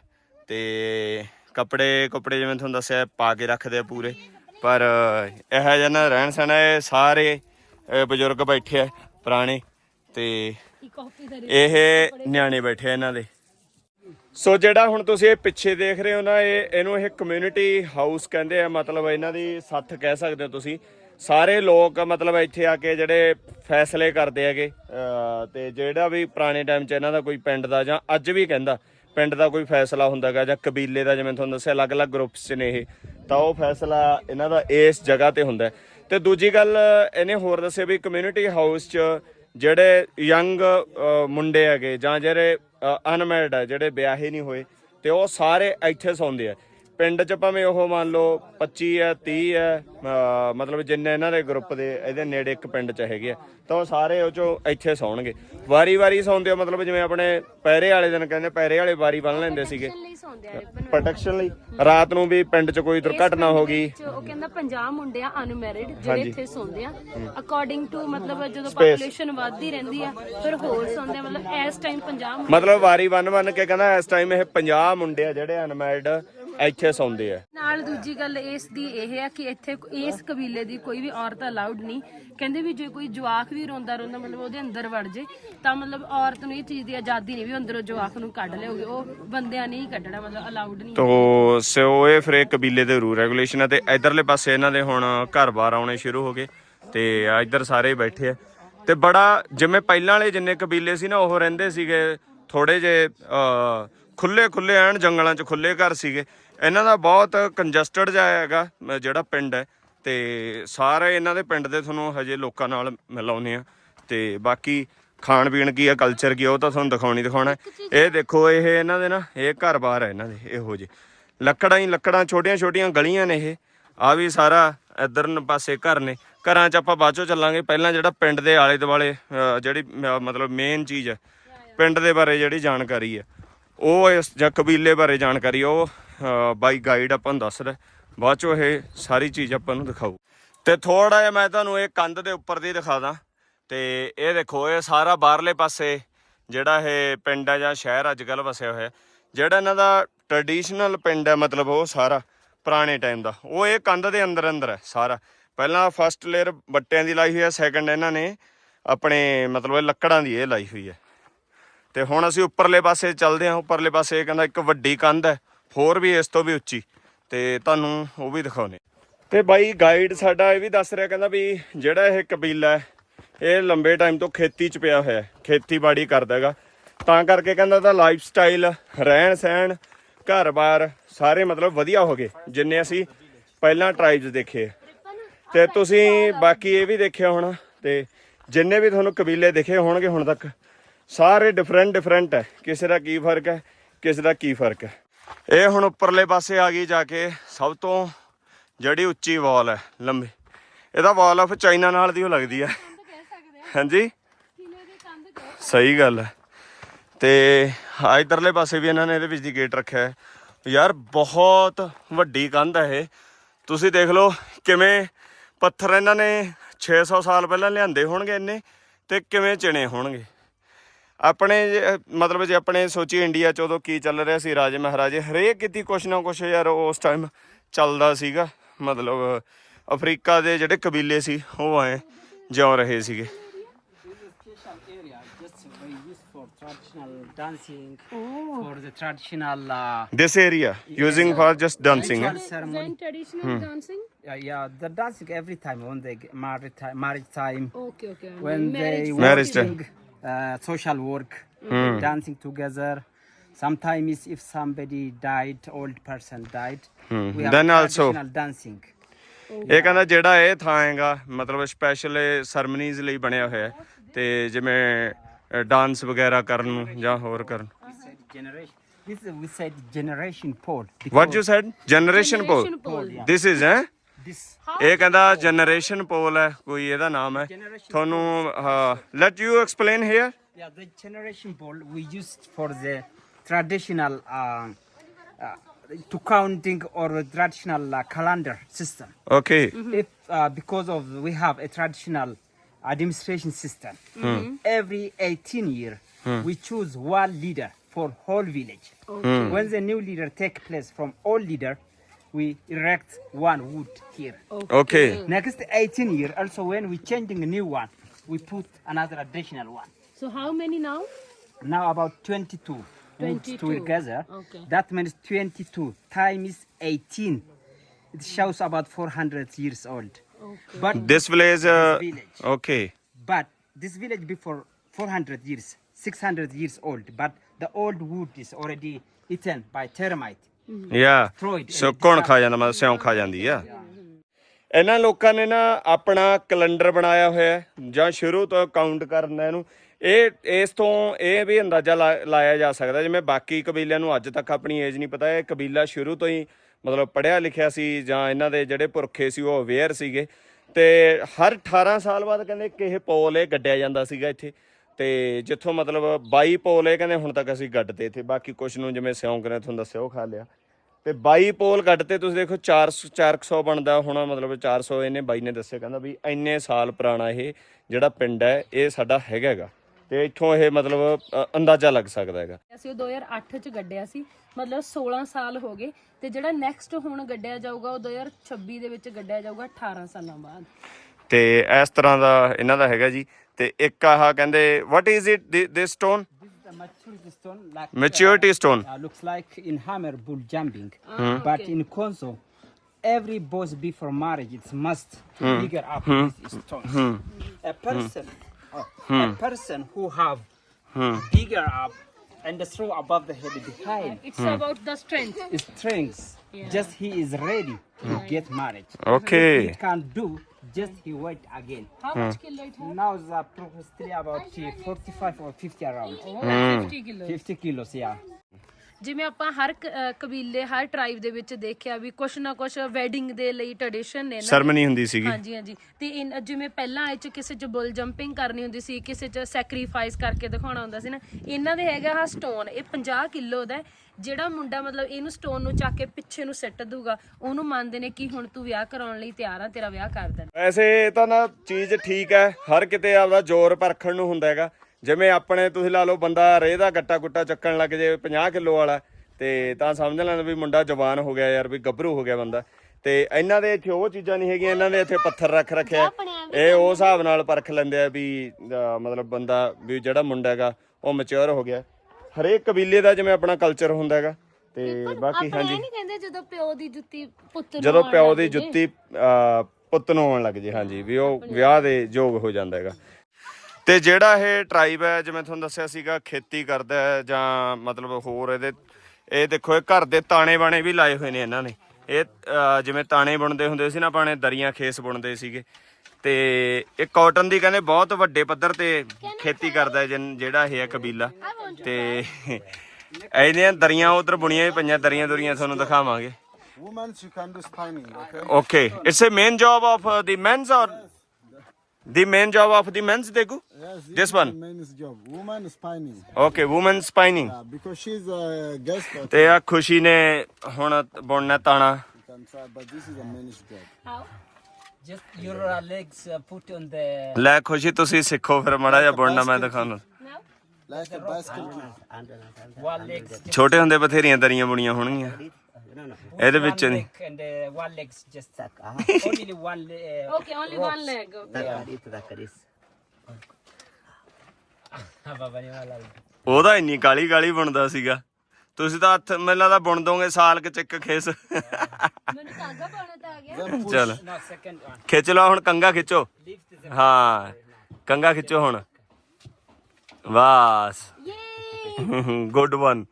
ਤੇ ਕੱਪੜੇ ਕੱਪੜੇ ਜਿਵੇਂ ਤੁਹਾਨੂੰ ਦੱਸਿਆ ਪਾ ਕੇ ਰੱਖਦੇ ਆ ਪੂਰੇ। ਪਰ ਇਹ ਜਿਹਾ ਨਾ ਰਹਿਣ ਸਹਿਣ ਇਹ ਸਾਰੇ ਬਜ਼ੁਰਗ ਬੈਠੇ ਆ ਪੁਰਾਣੇ। ਤੇ ਇਹ ਨਿਆਣੇ ਬੈਠੇ ਆ ਇਹਨਾਂ ਦੇ। ਸੋ ਜਿਹੜਾ ਹੁਣ ਤੁਸੀਂ ਇਹ ਪਿੱਛੇ ਦੇਖ ਰਹੇ ਹੋ ਨਾ ਇਹ ਇਹਨੂੰ ਇਹ ਕਮਿਊਨਿਟੀ ਹਾਊਸ ਕਹਿੰਦੇ ਆ ਮਤਲਬ ਇਹਨਾਂ ਦੀ ਸੱਥ ਕਹਿ ਸਕਦੇ ਹੋ ਤੁਸੀਂ। ਸਾਰੇ ਲੋਕ ਮਤਲਬ ਇੱਥੇ ਆ ਕੇ ਜਿਹੜੇ ਫੈਸਲੇ ਕਰਦੇ ਹੈਗੇ, ਅਹ, ਤੇ ਜਿਹੜਾ ਵੀ ਪੁਰਾਣੇ ਟਾਈਮ 'ਚ ਇਹਨਾਂ ਦਾ ਕੋਈ ਪਿੰਡ ਦਾ ਜਾਂ ਅੱਜ ਵੀ ਕਹਿੰਦਾ, ਪਿੰਡ ਦਾ ਕੋਈ ਫੈਸਲਾ ਹੁੰਦਾਗਾ ਜਾਂ ਕਬੀਲੇ ਦਾ ਜਿਵੇਂ ਤੁਹਾਨੂੰ ਦੱਸਿਆ, ਅਲੱਗ-ਅਲੱਗ ਗਰੁੱਪਸ 'ਚ ਨੇ ਇਹ, ਤਾਂ ਉਹ ਫੈਸਲਾ ਇਹਨਾਂ ਦਾ ਇਸ ਜਗ੍ਹਾ ਤੇ ਹੁੰਦਾ ਹੈ। ਤੇ ਦੂਜੀ ਗੱਲ, ਇਹਨੇ ਹੋਰ ਦੱਸਿਆ ਵੀ ਕਮਿਊਨਿਟੀ ਹਾਊਸ 'ਚ ਜਿਹੜੇ ਯੰਗ ਮੁੰਡੇ ਹੈਗੇ ਜਾਂ ਜਿਹੜੇ ਅਨਮੈਰਿਡ ਹੈ ਜਿਹੜੇ ਵਿਆਹੇ ਨਹੀਂ ਹੋਏ, ਤੇ ਉਹ ਸਾਰੇ ਇੱਥੇ ਸੌਂਦੇ ਆ ਪਿੰਡ 'ਚ ਭਾਵੇਂ ਉਹ ਮੰਨ ਲਓ 25 ਹੈ 30 ਹੈ ਮਤਲਬ ਜਿੰਨੇ ਇਹਨਾਂ ਦੇ ਗਰੁੱਪ ਦੇ ਇਹਦੇ ਨੇੜੇ ਇੱਕ ਪਿੰਡ 'ਚ ਹੈਗੇ ਆ ਤਾਂ ਉਹ ਸਾਰੇ ਉਹ 'ਚੋਂ ਇੱਥੇ ਸੌਣਗੇ। ਵਾਰੀ-ਵਾਰੀ ਸੌਂਦੇ ਆ ਮਤਲਬ ਜਿਵੇਂ ਆਪਣੇ ਪੈਰੇ ਵਾਲੇ ਦਿਨ ਕਹਿੰਦੇ ਪੈਰੇ ਵਾਲੇ ਵਾਰੀ ਬੰਨ ਲੈਂਦੇ ਸੀਗੇ। ਪ੍ਰੋਟੈਕਸ਼ਨ ਲਈ ਰਾਤ ਨੂੰ ਵੀ ਪਿੰਡ 'ਚ ਕੋਈ ਦੁਰਘਟਨਾ ਹੋ ਗਈ। ਉਹ ਕਹਿੰਦਾ 50 ਮੁੰਡੇ ਆ ਅਨਮੈਰਿਡ ਜਿਹੜੇ ਇੱਥੇ ਸੌਂਦੇ ਆ। ਅਕੋਰਡਿੰਗ ਟੂ ਮਤਲਬ ਜਦੋਂ ਪੋਪੂਲੇਸ਼ਨ ਵੱਧਦੀ ਰਹਿੰਦੀ ਆ ਫਿਰ ਹੋਰ ਸੌਂਦੇ ਆ ਮਤਲਬ ਇਸ ਟਾਈਮ 50 ਮੁੰਡੇ ਮਤਲਬ ਵਾਰੀ ਬੰਨ ਬੰਨ ਕੇ ਕਹਿੰਦਾ ਇਸ ਟਾਈਮ ਇਹ 50 ਮੁੰਡੇ ਆ ਜਿਹੜੇ ਅਨਮੈਰਿਡ ਇੱਥੇ ਸੌਂਦੇ ਆ। ਨਾਲ ਦੂਜੀ ਗੱਲ ਇਸ ਦੀ ਇਹ ਹੈ ਕਿ ਇੱਥੇ ਇਸ ਕਬੀਲੇ ਦੀ ਕੋਈ ਵੀ ਔਰਤ ਅਲਾਉਡ ਨਹੀਂ। ਕਹਿੰਦੇ ਵੀ ਜੇ ਕੋਈ ਜਵਾਕ ਵੀ ਰੋਂਦਾ ਰੋਂਦਾ ਮਤਲਬ ਉਹਦੇ ਅੰਦਰ ਵੜ ਜੇ ਤਾਂ ਮਤਲਬ ਔਰਤ ਨੂੰ ਇਹ ਚੀਜ਼ ਦੀ ਆਜ਼ਾਦੀ ਨਹੀਂ ਵੀ ਅੰਦਰੋਂ ਜਵਾਕ ਨੂੰ ਕੱਢ ਲਿਓਗੇ ਉਹ ਬੰਦਿਆਂ ਨੇ ਹੀ ਕੱਢਣਾ ਮਤਲਬ ਅਲਾਉਡ ਨਹੀਂ। ਤੋ ਸੋ ਇਹ ਫਿਰ ਇਹ ਕਬੀਲੇ ਦੇ ਰੂਲ ਰੈਗੂਲੇਸ਼ਨ ਆ ਤੇ ਇਧਰਲੇ ਪਾਸੇ ਇਹਨਾਂ ਦੇ ਹੁਣ ਘਰ-ਬਾਰ ਆਉਣੇ ਸ਼ੁਰੂ ਹੋ ਗਏ ਤੇ ਆ ਇੱਧਰ ਸਾਰੇ ਬੈਠੇ ਆ। ਤੇ ਬੜਾ ਜਿਵੇਂ ਪਹਿਲਾਂ ਵਾਲੇ ਜਿੰਨੇ ਕਬੀਲੇ ਸੀ ਨਾ ਉਹ ਰਹਿੰਦੇ ਸੀਗੇ ਥੋੜੇ ਜੇ ਖੁੱਲੇ ਖੁੱਲੇ ਐਨ ਜੰਗਲਾਂ 'ਚ ਖੁੱਲੇ ਘਰ ਸੀਗੇ। ਇਹਨਾਂ ਦਾ ਬਹੁਤ ਕੰਜਸਟਡ ਜਿਹਾ ਹੈਗਾ ਜਿਹੜਾ ਪਿੰਡ ਹੈ। ਤੇ ਸਾਰੇ ਇਹਨਾਂ ਦੇ ਪਿੰਡ ਦੇ ਤੁਹਾਨੂੰ ਹਜੇ ਲੋਕਾਂ ਨਾਲ ਮਿਲਾਉਂਦੇ ਆ ਤੇ ਬਾਕੀ ਖਾਣ ਪੀਣ ਕੀ ਆ ਕਲਚਰ ਕੀ ਆ ਉਹ ਤਾਂ ਤੁਹਾਨੂੰ ਦਿਖਾਉਣੀ ਦਿਖਾਉਣਾ। ਇਹ ਦੇਖੋ ਇਹ ਇਹਨਾਂ ਦੇ ਨਾ ਇਹ ਘਰ-ਬਾਰ ਹੈ ਇਹਨਾਂ ਦੇ ਇਹੋ ਜਿਹੇ। ਲੱਕੜਾਂ ਹੀ ਲੱਕੜਾਂ ਛੋਟੀਆਂ-ਛੋਟੀਆਂ ਗਲੀਆਂ ਨੇ ਇਹ। ਆ ਵੀ ਸਾਰਾ ਇਧਰ ਨੂੰ ਪਾਸੇ ਘਰ ਨੇ। ਘਰਾਂ 'ਚ ਆਪਾਂ ਬਾਅਦ ਚੋਂ ਚੱਲਾਂਗੇ। ਪਹਿਲਾਂ ਜਿਹੜਾ ਪਿੰਡ ਦੇ ਆਲੇ ਦੁਆਲੇ ਜਿਹੜੀ ਮਤਲਬ ਮੇਨ ਚੀਜ਼ ਹੈ ਪਿੰਡ ਦੇ ਬਾਰੇ ਜਿਹੜੀ ਜਾਣਕਾਰੀ ਹੈ ਉਹ ਇਸ ਜਾਂ ਕਬੀਲੇ ਬਾਰੇ ਜਾਣਕਾਰੀ ਉਹ ਬਾਈ ਗਾਈਡ ਆਪਾਂ ਨੂੰ ਦੱਸਦਾ ਬਾਅਦ ਚੋਂ ਇਹ ਸਾਰੀ ਚੀਜ਼ ਆਪਾਂ ਨੂੰ ਦਿਖਾਊ। ਤੇ ਥੋੜਾ ਜਿਹਾ ਮੈਂ ਤੁਹਾਨੂੰ ਇਹ ਕੰਧ ਦੇ ਉੱਪਰ ਦੀ ਦਿਖਾ ਦਾਂ। ਤੇ ਇਹ ਦੇਖੋ, ਇਹ ਸਾਰਾ ਬਾਹਰਲੇ ਪਾਸੇ ਜਿਹੜਾ ਇਹ ਪਿੰਡ ਹੈ ਜਾਂ ਸ਼ਹਿਰ ਅੱਜ ਕੱਲ ਵਸਿਆ ਹੋਇਆ। ਜਿਹੜਾ ਇਹਨਾਂ ਦਾ ਟ੍ਰੈਡੀਸ਼ਨਲ ਪਿੰਡ ਹੈ ਮਤਲਬ ਉਹ ਸਾਰਾ ਪੁਰਾਣੇ ਟਾਈਮ ਦਾ। ਉਹ ਇਹ ਕੰਧ ਦੇ ਅੰਦਰ ਅੰਦਰ ਹੈ ਸਾਰਾ। ਪਹਿਲਾਂ ਫਸਟ ਲੇਅਰ ਬੱਟਿਆਂ ਦੀ ਲਾਈ ਹੋਈ ਹੈ ਸੈਕੰਡ ਇਹਨਾਂ ਨੇ ਆਪਣੇ ਮਤਲਬ ਇਹ ਲੱਕੜਾਂ ਦੀ ਇਹ ਲਾਈ ਹੋਈ ਹੈ ਤੇ ਹੁਣ ਅਸੀਂ ਉੱਪਰਲੇ ਪਾਸੇ ਚੱਲਦੇ ਹਾਂ ਉੱਪਰਲੇ ਪਾਸੇ ਇਹ ਕਹਿੰਦਾ ਇੱਕ ਵੱਡੀ ਕੰਧ ਹੈ ਹੋਰ ਵੀ ਇਸ ਤੋਂ ਵੀ ਉੱਚੀ। ਤੇ ਤੁਹਾਨੂੰ ਉਹ ਵੀ ਦਿਖਾਉਨੇ ਤੇ ਬਾਈ ਗਾਈਡ ਸਾਡਾ ਇਹ ਵੀ ਦੱਸ ਰਿਹਾ, ਕਹਿੰਦਾ ਵੀ ਜਿਹੜਾ ਇਹ ਕਬੀਲਾ ਹੈ, ਇਹ ਲੰਬੇ ਟਾਈਮ ਤੋਂ ਖੇਤੀ 'ਚ ਪਿਆ ਹੋਇਆ ਹੈ, ਖੇਤੀਬਾੜੀ ਕਰਦਾ ਹੈਗਾ। ਤਾਂ ਕਰਕੇ ਕਹਿੰਦਾ ਤਾਂ ਲਾਈਫ ਸਟਾਈਲ ਰਹਿਣ ਸਹਿਣ, ਘਰ-ਬਾਰ ਸਾਰੇ ਮਤਲਬ ਵਧੀਆ ਹੋ ਗਏ, ਜਿੰਨੇ ਅਸੀਂ ਪਹਿਲਾਂ ਟ੍ਰਾਈਬਸ ਦੇਖੇ ਤੇ ਤੁਸੀਂ ਬਾਕੀ ਇਹ ਵੀ ਦੇਖਿਆ ਹੋਣਾ, ਤੇ ਜਿੰਨੇ ਵੀ ਤੁਹਾਨੂੰ ਕਬੀਲੇ ਦਿਖੇ ਹੋਣਗੇ ਹੁਣ ਤੱਕ, ਸਾਰੇ ਡਿਫਰੈਂਟ ਡਿਫਰੈਂਟ ਹੈ। ਕਿਸੇ ਦਾ ਕੀ ਫ਼ਰਕ ਹੈ, ਕਿਸੇ ਦਾ ਕੀ ਫ਼ਰਕ ਹੈ। ਇਹ ਹੁਣ ਉੱਪਰਲੇ ਪਾਸੇ ਆ ਗਈ ਜਾ ਕੇ ਸਭ ਤੋਂ ਜਿਹੜੀ ਉੱਚੀ ਵਾਲ ਹੈ, ਲੰਬੀ। ਇਹਦਾ ਵਾਲ ਆਫ ਚਾਈਨਾ ਨਾਲ ਦੀ ਉਹ ਲੱਗਦੀ ਹੈ। ਹਾਂਜੀ? ਸਹੀ ਗੱਲ ਹੈ। ਤੇ ਆ ਇਧਰਲੇ ਪਾਸੇ ਵੀ ਇਹਨਾਂ ਨੇ ਇਹਦੇ ਵਿੱਚ ਦੀ ਗੇਟ ਰੱਖਿਆ ਹੈ। ਯਾਰ, ਬਹੁਤ ਵੱਡੀ ਕੰਧ ਹੈ ਇਹ। ਤੁਸੀਂ ਦੇਖ ਲਓ ਕਿਵੇਂ ਪੱਥਰ ਇਹਨਾਂ ਨੇ 600 ਸਾਲ ਪਹਿਲਾਂ ਲਿਆਂਦੇ ਹੋਣਗੇ ਇੰਨੇ ਤੇ ਕਿਵੇਂ ਚਿਣੇ ਹੋਣਗੇ। ਆਪਣੇ ਜੇ- ਮਤਲਬ ਜੇ ਆਪਣੇ ਸੋਚੀ ਇੰਡੀਆ ਚ ਉਦੋਂ ਕੀ ਚੱਲ ਰਿਹਾ ਸੀ ਰਾਜੇ ਮਹਾਰਾਜੇ ਹਰੇਕ ਕਿਤੇ ਕੁਛ ਨਾ ਕੁਛ ਯਾਰ ਉਸ ਟਾਈਮ ਚੱਲਦਾ ਸੀਗਾ ਮਤਲਬ ਅਫਰੀਕਾ ਦੇ ਜਿਹੜੇ ਕਬੀਲੇ ਸੀ ਉਹ ਐ ਜਿਉ ਰਹੇ ਸੀਗੇ special area just we use for traditional dancing, for the traditional uh, this area using for just dancing ritual ceremony. Yeah, yeah, the dancing every time when they get married time, marriage time, okay okay when they Marriage time. Uh, social work, dancing together. Sometimes if somebody died, old person died, we have Then also- dancing. ਇਹ ਕਹਿੰਦਾ ਜਿਹੜਾ ਇਹ ਥਾਂ ਹੈਗਾ ਮਤਲਬ special ਸਰਮਨੀਜ਼ ਲਈ ਬਣਿਆ ਹੋਇਆ ਹੈ ਤੇ ਜਿਵੇਂ ਡਾਂਸ ਵਗੈਰਾ ਕਰਨ ਨੂੰ ਜਾਂ ਹੋਰ ਕਰਨ We said generation. This is we said generation pole. What you said generation pole yeah. This is ਹੈ This ਇਹ ਕਹਿੰਦਾ ਜਨਰੇਸ਼ਨ ਪੋਲ ਹੈ ਕੋਈ ਇਹਦਾ ਨਾਮ ਹੈ Generation ਤੁਹਾਨੂੰ let you explain here Yeah, the generation ball we used for the traditional uh, uh, to counting or the traditional uh, calendar system. Okay If uh, because of we have a traditional administration system, every 18 year we choose one leader for whole village. When the new leader take place from all leader, we erect one wood here. Okay. okay. Next 18 year, also when we changing a new one, we put another additional one. So how many now? Now about 22. 22. Together. Okay. That means 22 times 18. It shows about 400 years old. Okay. But this village, uh, this village. Okay. But this village before 400 years, 600 years old. But the old wood is already eaten by termite. Yeah Freud. So ਕੌਣ ਖਾ ਜਾਂਦਾ ਮਤਲਬ ਸਿਉਂ ਖਾ ਜਾਂਦੀ ਆ। ਇਹਨਾਂ ਲੋਕਾਂ ਨੇ ਨਾ ਆਪਣਾ ਕੈਲੰਡਰ ਬਣਾਇਆ ਹੋਇਆ ਹੈ ਜਾਂ ਸ਼ੁਰੂ ਤੋਂ ਕਾਊਂਟ ਕਰਨਾ ਇਹਨੂੰ। ਇਹ ਇਸ ਤੋਂ ਇਹ ਵੀ ਅੰਦਾਜ਼ਾ ਲਾਇਆ ਜਾ ਸਕਦਾ ਜਿਵੇਂ ਬਾਕੀ ਕਬੀਲਿਆਂ ਨੂੰ ਅੱਜ ਤੱਕ ਆਪਣੀ ਏਜ ਨਹੀਂ ਪਤਾ ਇਹ ਕਬੀਲਾ ਸ਼ੁਰੂ ਤੋਂ ਹੀ ਮਤਲਬ ਪੜਿਆ ਲਿਖਿਆ ਸੀ ਜਾਂ ਇਹਨਾਂ ਦੇ ਜਿਹੜੇ ਪੁਰਖੇ ਸੀ ਉਹ ਅਵੇਅਰ ਸੀਗੇ। ਤੇ ਹਰ 18 ਸਾਲ ਬਾਅਦ ਕਹਿੰਦੇ ਕਿਸੇ ਪੋਲ ਇਹ ਗੱਡਿਆ ਜਾਂਦਾ ਸੀਗਾ ਇੱਥੇ। ਤੇ ਜਿੱਥੋਂ ਮਤਲਬ 22 ਪੋਲ ਇਹ ਕਹਿੰਦੇ ਹੁਣ ਤੱਕ ਅਸੀਂ ਗੱਡਦੇ ਇੱਥੇ, ਬਾਕੀ ਕੁਛ ਨੂੰ ਜਿਵੇਂ ਸਿਉਂਕ ਨੇ ਤੁਹਾਨੂੰ ਦੱਸਿਆ, ਉਹ ਖਾ ਲਿਆ। ਤੇ 22 ਪੋਲ ਕੱਢ ਤੇ ਤੁਸੀਂ ਦੇਖੋ 400 400 ਬਣਦਾ, ਹੁਣ ਮਤਲਬ 400 ਇਹਨੇ ਬਾਈ ਨੇ ਦੱਸਿਆ, ਕਹਿੰਦਾ ਵੀ ਇੰਨੇ ਸਾਲ ਪੁਰਾਣਾ ਇਹ ਜਿਹੜਾ ਪਿੰਡ ਹੈ, ਇਹ ਸਾਡਾ ਹੈਗਾ ਹੈਗਾ। ਤੇ ਇੱਥੋਂ ਇਹ ਮਤਲਬ ਅੰਦਾਜ਼ਾ ਲੱਗ ਸਕਦਾ ਹੈਗਾ। ਅਸੀਂ ਉਹ 2008 ਚ ਗੱਡਿਆ ਸੀ, ਮਤਲਬ 16 ਸਾਲ ਹੋ ਗਏ, ਤੇ ਜਿਹੜਾ ਨੈਕਸਟ ਹੁਣ ਗੱਡਿਆ ਜਾਊਗਾ, ਉਹ 2026 ਦੇ ਵਿੱਚ ਗੱਡਿਆ ਜਾਊਗਾ 18 ਸਾਲਾਂ ਬਾਅਦ। ਤੇ ਇਸ ਤਰ੍ਹਾਂ ਦਾ ਇਹਨਾਂ ਦਾ ਹੈਗਾ ਜੀ ਤੇ ਇੱਕ ਆਹ ਕਹਿੰਦੇ what is it this stone This is the maturity stone. Like maturity stone uh, looks like in hammer bull jumping. But in Konso, every boss before marriage, it's must to figure out this stone. A person, uh, a person who have bigger up and throw above the head behind it's about the strength is strength. just he is ready to get married. Okay He can do, just he wait again. How much kilo it has? Now the approximately about uh, 45 or 50 around. Oh, 50 kilo. 50 kilos, yeah. ਜਿਵੇਂ ਆਪਾਂ ਹਰ ਕ- ਕਬੀਲੇ ਹਰ tribe ਦੇ ਵਿੱਚ ਦੇਖਿਆ ਵੀ ਕੁਛ ਨਾ ਕੁਛ ਵੈਡਿੰਗ ਦੇ ਲਈ ਟ੍ਰੈਡੀਸ਼ਨ ਨੇ ਨਾ। ਸਰਮਨੀ ਹੁੰਦੀ ਸੀਗੀ। ਹਾਂਜੀ ਹਾਂਜੀ। ਤੇ ਇਨ- ਜਿਵੇਂ ਪਹਿਲਾਂ ਇਹ ਚ ਕਿਸੇ ਚ ਬੁੱਲ ਜੰਪਿੰਗ ਕਰਨੀ ਹੁੰਦੀ ਸੀ ਕਿਸੇ ਚ ਸੈਕਰੀਫਾਈਸ ਕਰਕੇ ਦਿਖਾਉਣਾ ਹੁੰਦਾ ਸੀ ਨਾ ਇਹਨਾਂ ਦੇ ਹੈਗਾ ਆ ਸਟੋਨ ਇਹ 50 ਕਿਲੋ ਦਾ ਹੈ। ਜਿਹੜਾ ਮੁੰਡਾ ਮਤਲਬ ਇਹਨੂੰ ਸਟੋਨ ਨੂੰ ਚੱਕ ਕੇ ਪਿੱਛੇ ਨੂੰ ਸਿੱਟ ਦੂਗਾ ਉਹਨੂੰ ਮੰਨਦੇ ਨੇ ਕਿ ਹੁਣ ਤੂੰ ਵਿਆਹ ਕਰਾਉਣ ਲਈ ਤਿਆਰ ਆ ਤੇਰਾ ਵਿਆਹ ਕਰ ਦੇਣਾ। ਵੈਸੇ ਤਾਂ ਨਾ ਚੀਜ਼ ਠੀਕ ਹੈ ਹਰ ਕਿਤੇ ਆਪਦਾ ਜ਼ੋਰ ਪਰਖਣ ਨੂੰ ਹੁੰਦਾ ਹੈਗਾ। ਜਿਵੇਂ ਆਪਣੇ ਤੁਸੀਂ ਲਾ ਲਓ ਬੰਦਾ ਰੇਹ ਦਾ ਗੱਟਾ ਗੁੱਟਾ ਚੱਕਣ ਲੱਗ ਜੇ 50 ਕਿਲੋ ਵਾਲਾ ਤੇ ਤਾਂ ਸਮਝ ਲੈਣ ਵੀ ਮੁੰਡਾ ਜਵਾਨ ਹੋ ਗਿਆ ਯਾਰ ਵੀ ਗੱਭਰੂ ਹੋ ਗਿਆ ਬੰਦਾ। ਤੇ ਇਹਨਾਂ ਦੇ ਇੱਥੇ ਉਹ ਚੀਜ਼ਾਂ ਨਹੀਂ ਹੈਗੀਆਂ ਇਹਨਾਂ ਦੇ ਇੱਥੇ ਪੱਥਰ ਰੱਖ ਰੱਖਿਆ। ਇਹ ਉਹ ਹਿਸਾਬ ਨਾਲ ਪਰਖ ਲੈਂਦੇ ਆ ਵੀ ਮਤਲਬ ਬੰਦਾ ਵੀ ਜਿਹੜਾ ਮੁੰਡਾ ਹੈਗਾ ਉਹ ਮੈਚੁਰ ਹੋ ਗਿਆ। ਹਰੇਕ ਕਬੀਲੇ ਦਾ ਜਿਵੇਂ ਆਪਣਾ ਕਲਚਰ ਹੁੰਦਾ ਹੈਗਾ। ਤੇ ਬਾਕੀ ਹਾਂਜੀ। ਇਹ ਨਹੀਂ ਕਹਿੰਦੇ ਜਦੋਂ ਪਿਓ ਦੀ ਜੁੱਤੀ ਪੁੱਤ ਨੂੰ ਜਦੋਂ ਪਿਓ ਦੀ। ਜੁੱਤੀ ਪੁੱਤ ਨੂੰ ਆਉਣ ਲੱਗ ਜੇ ਹਾਂਜੀ ਵੀ ਉਹ ਵਿਆਹ ਦੇ ਯੋਗ ਹੋ ਜਾਂਦਾ ਹੈਗਾ। ਤੇ ਜਿਹੜਾ ਇਹ ਟ੍ਰਾਈਬ ਹੈ ਜਿਵੇਂ ਤੁਹਾਨੂੰ ਦੱਸਿਆ ਸੀਗਾ ਖੇਤੀ ਕਰਦਾ ਹੈ ਜਾਂ ਮਤਲਬ ਹੋਰ ਇਹਦੇ ਇਹ ਦੇਖੋ ਇਹ ਘਰ ਦੇ ਤਾਣੇ ਬਾਣੇ ਵੀ ਲਾਏ ਹੋਏ ਨੇ ਇਹਨਾਂ ਨੇ। ਇਹ ਜਿਵੇਂ ਤਾਣੇ ਬੁਣਦੇ ਹੁੰਦੇ ਸੀ ਨਾ ਪਾਣੇ ਦਰੀਆਂ ਖੇਸ ਬੁਣਦੇ ਸੀਗੇ। ਤੇ ਇਹ ਕਾਟਨ ਦੀ ਕਹਿੰਦੇ ਬਹੁਤ ਵੱਡੇ ਪੱਧਰ ਤੇ ਖੇਤੀ ਕਰਦਾ ਜਿਹੜਾ ਇਹ ਹੈ ਕਬੀਲਾ। ਤੇ ਇਹਦੀਆਂ ਦਰੀਆਂ ਉਧਰ ਬੁਣੀਆਂ ਵੀ ਪਈਆਂ ਦਰੀਆਂ ਦੁਰੀਆਂ ਤੁਹਾਨੂੰ ਦਿਖਾਵਾਂਗੇ। Women, you can do spinning, okay? Okay, it's a main job of uh, the men's or the main job of the men's Degu? Yes, This is one? the men's job. Woman spinning. Okay, women spinning. Yeah, because she's a guest, okay? ਤੇ ਆ ਖੁਸ਼ੀ ਨੇ ਹੁਣ ਬੁਣਨਾ ਤਾਣਾ you can try, but this is a men's job. How? Just your uh, legs uh, put on the ਲੈ ਖੁਸ਼ੀ ਤੁਸੀਂ ਸਿੱਖੋ ਫਿਰ ਮੜਾ ਜਿਹਾ ਬੁਣਨਾ ਮੈਂ ਦਿਖਾਉਣਾ Now? Like a bicycle. one legs. Just ਛੋਟੇ ਹੁੰਦੇ ਬਥੇਰੀਆਂ ਦਰੀਆਂ ਬੁਣੀਆਂ ਹੋਣਗੀਆਂ ਇਹਦੇ one ਵਿੱਚ ਨਹੀਂ and uh, one legs just <laughs> only one. Uh, Okay, only one leg. Okay. Baba ni wala. ਉਹਦਾ ਇੰਨੀ ਕਾਲੀ ਕਾਲੀ ਬੁਣਦਾ ਸੀਗਾ ਤੁਸੀਂ ਤਾਂ ਹੱਥ ਮੈਨੂੰ ਲੱਗਦਾ ਬੁਣ ਦੋਗੇ ਸਾਲ ਕਿ ਚੱਕ ਖੇਸ ਮੈਨੂੰ ਧਾਗਾ ਪਾਉਣਾ ਤਾਂ ਆ ਗਿਆ. ਚਲ No, second one. ਖਿੱਚ ਲਓ ਹੁਣ ਕੰਗਾ ਖਿੱਚੋ Lift the ਹਾਂ ਕੰਗਾ ਖਿੱਚੋ ਹੁਣ ਵਾਸ ਯੇ ਗੁੱਡ ਵਨ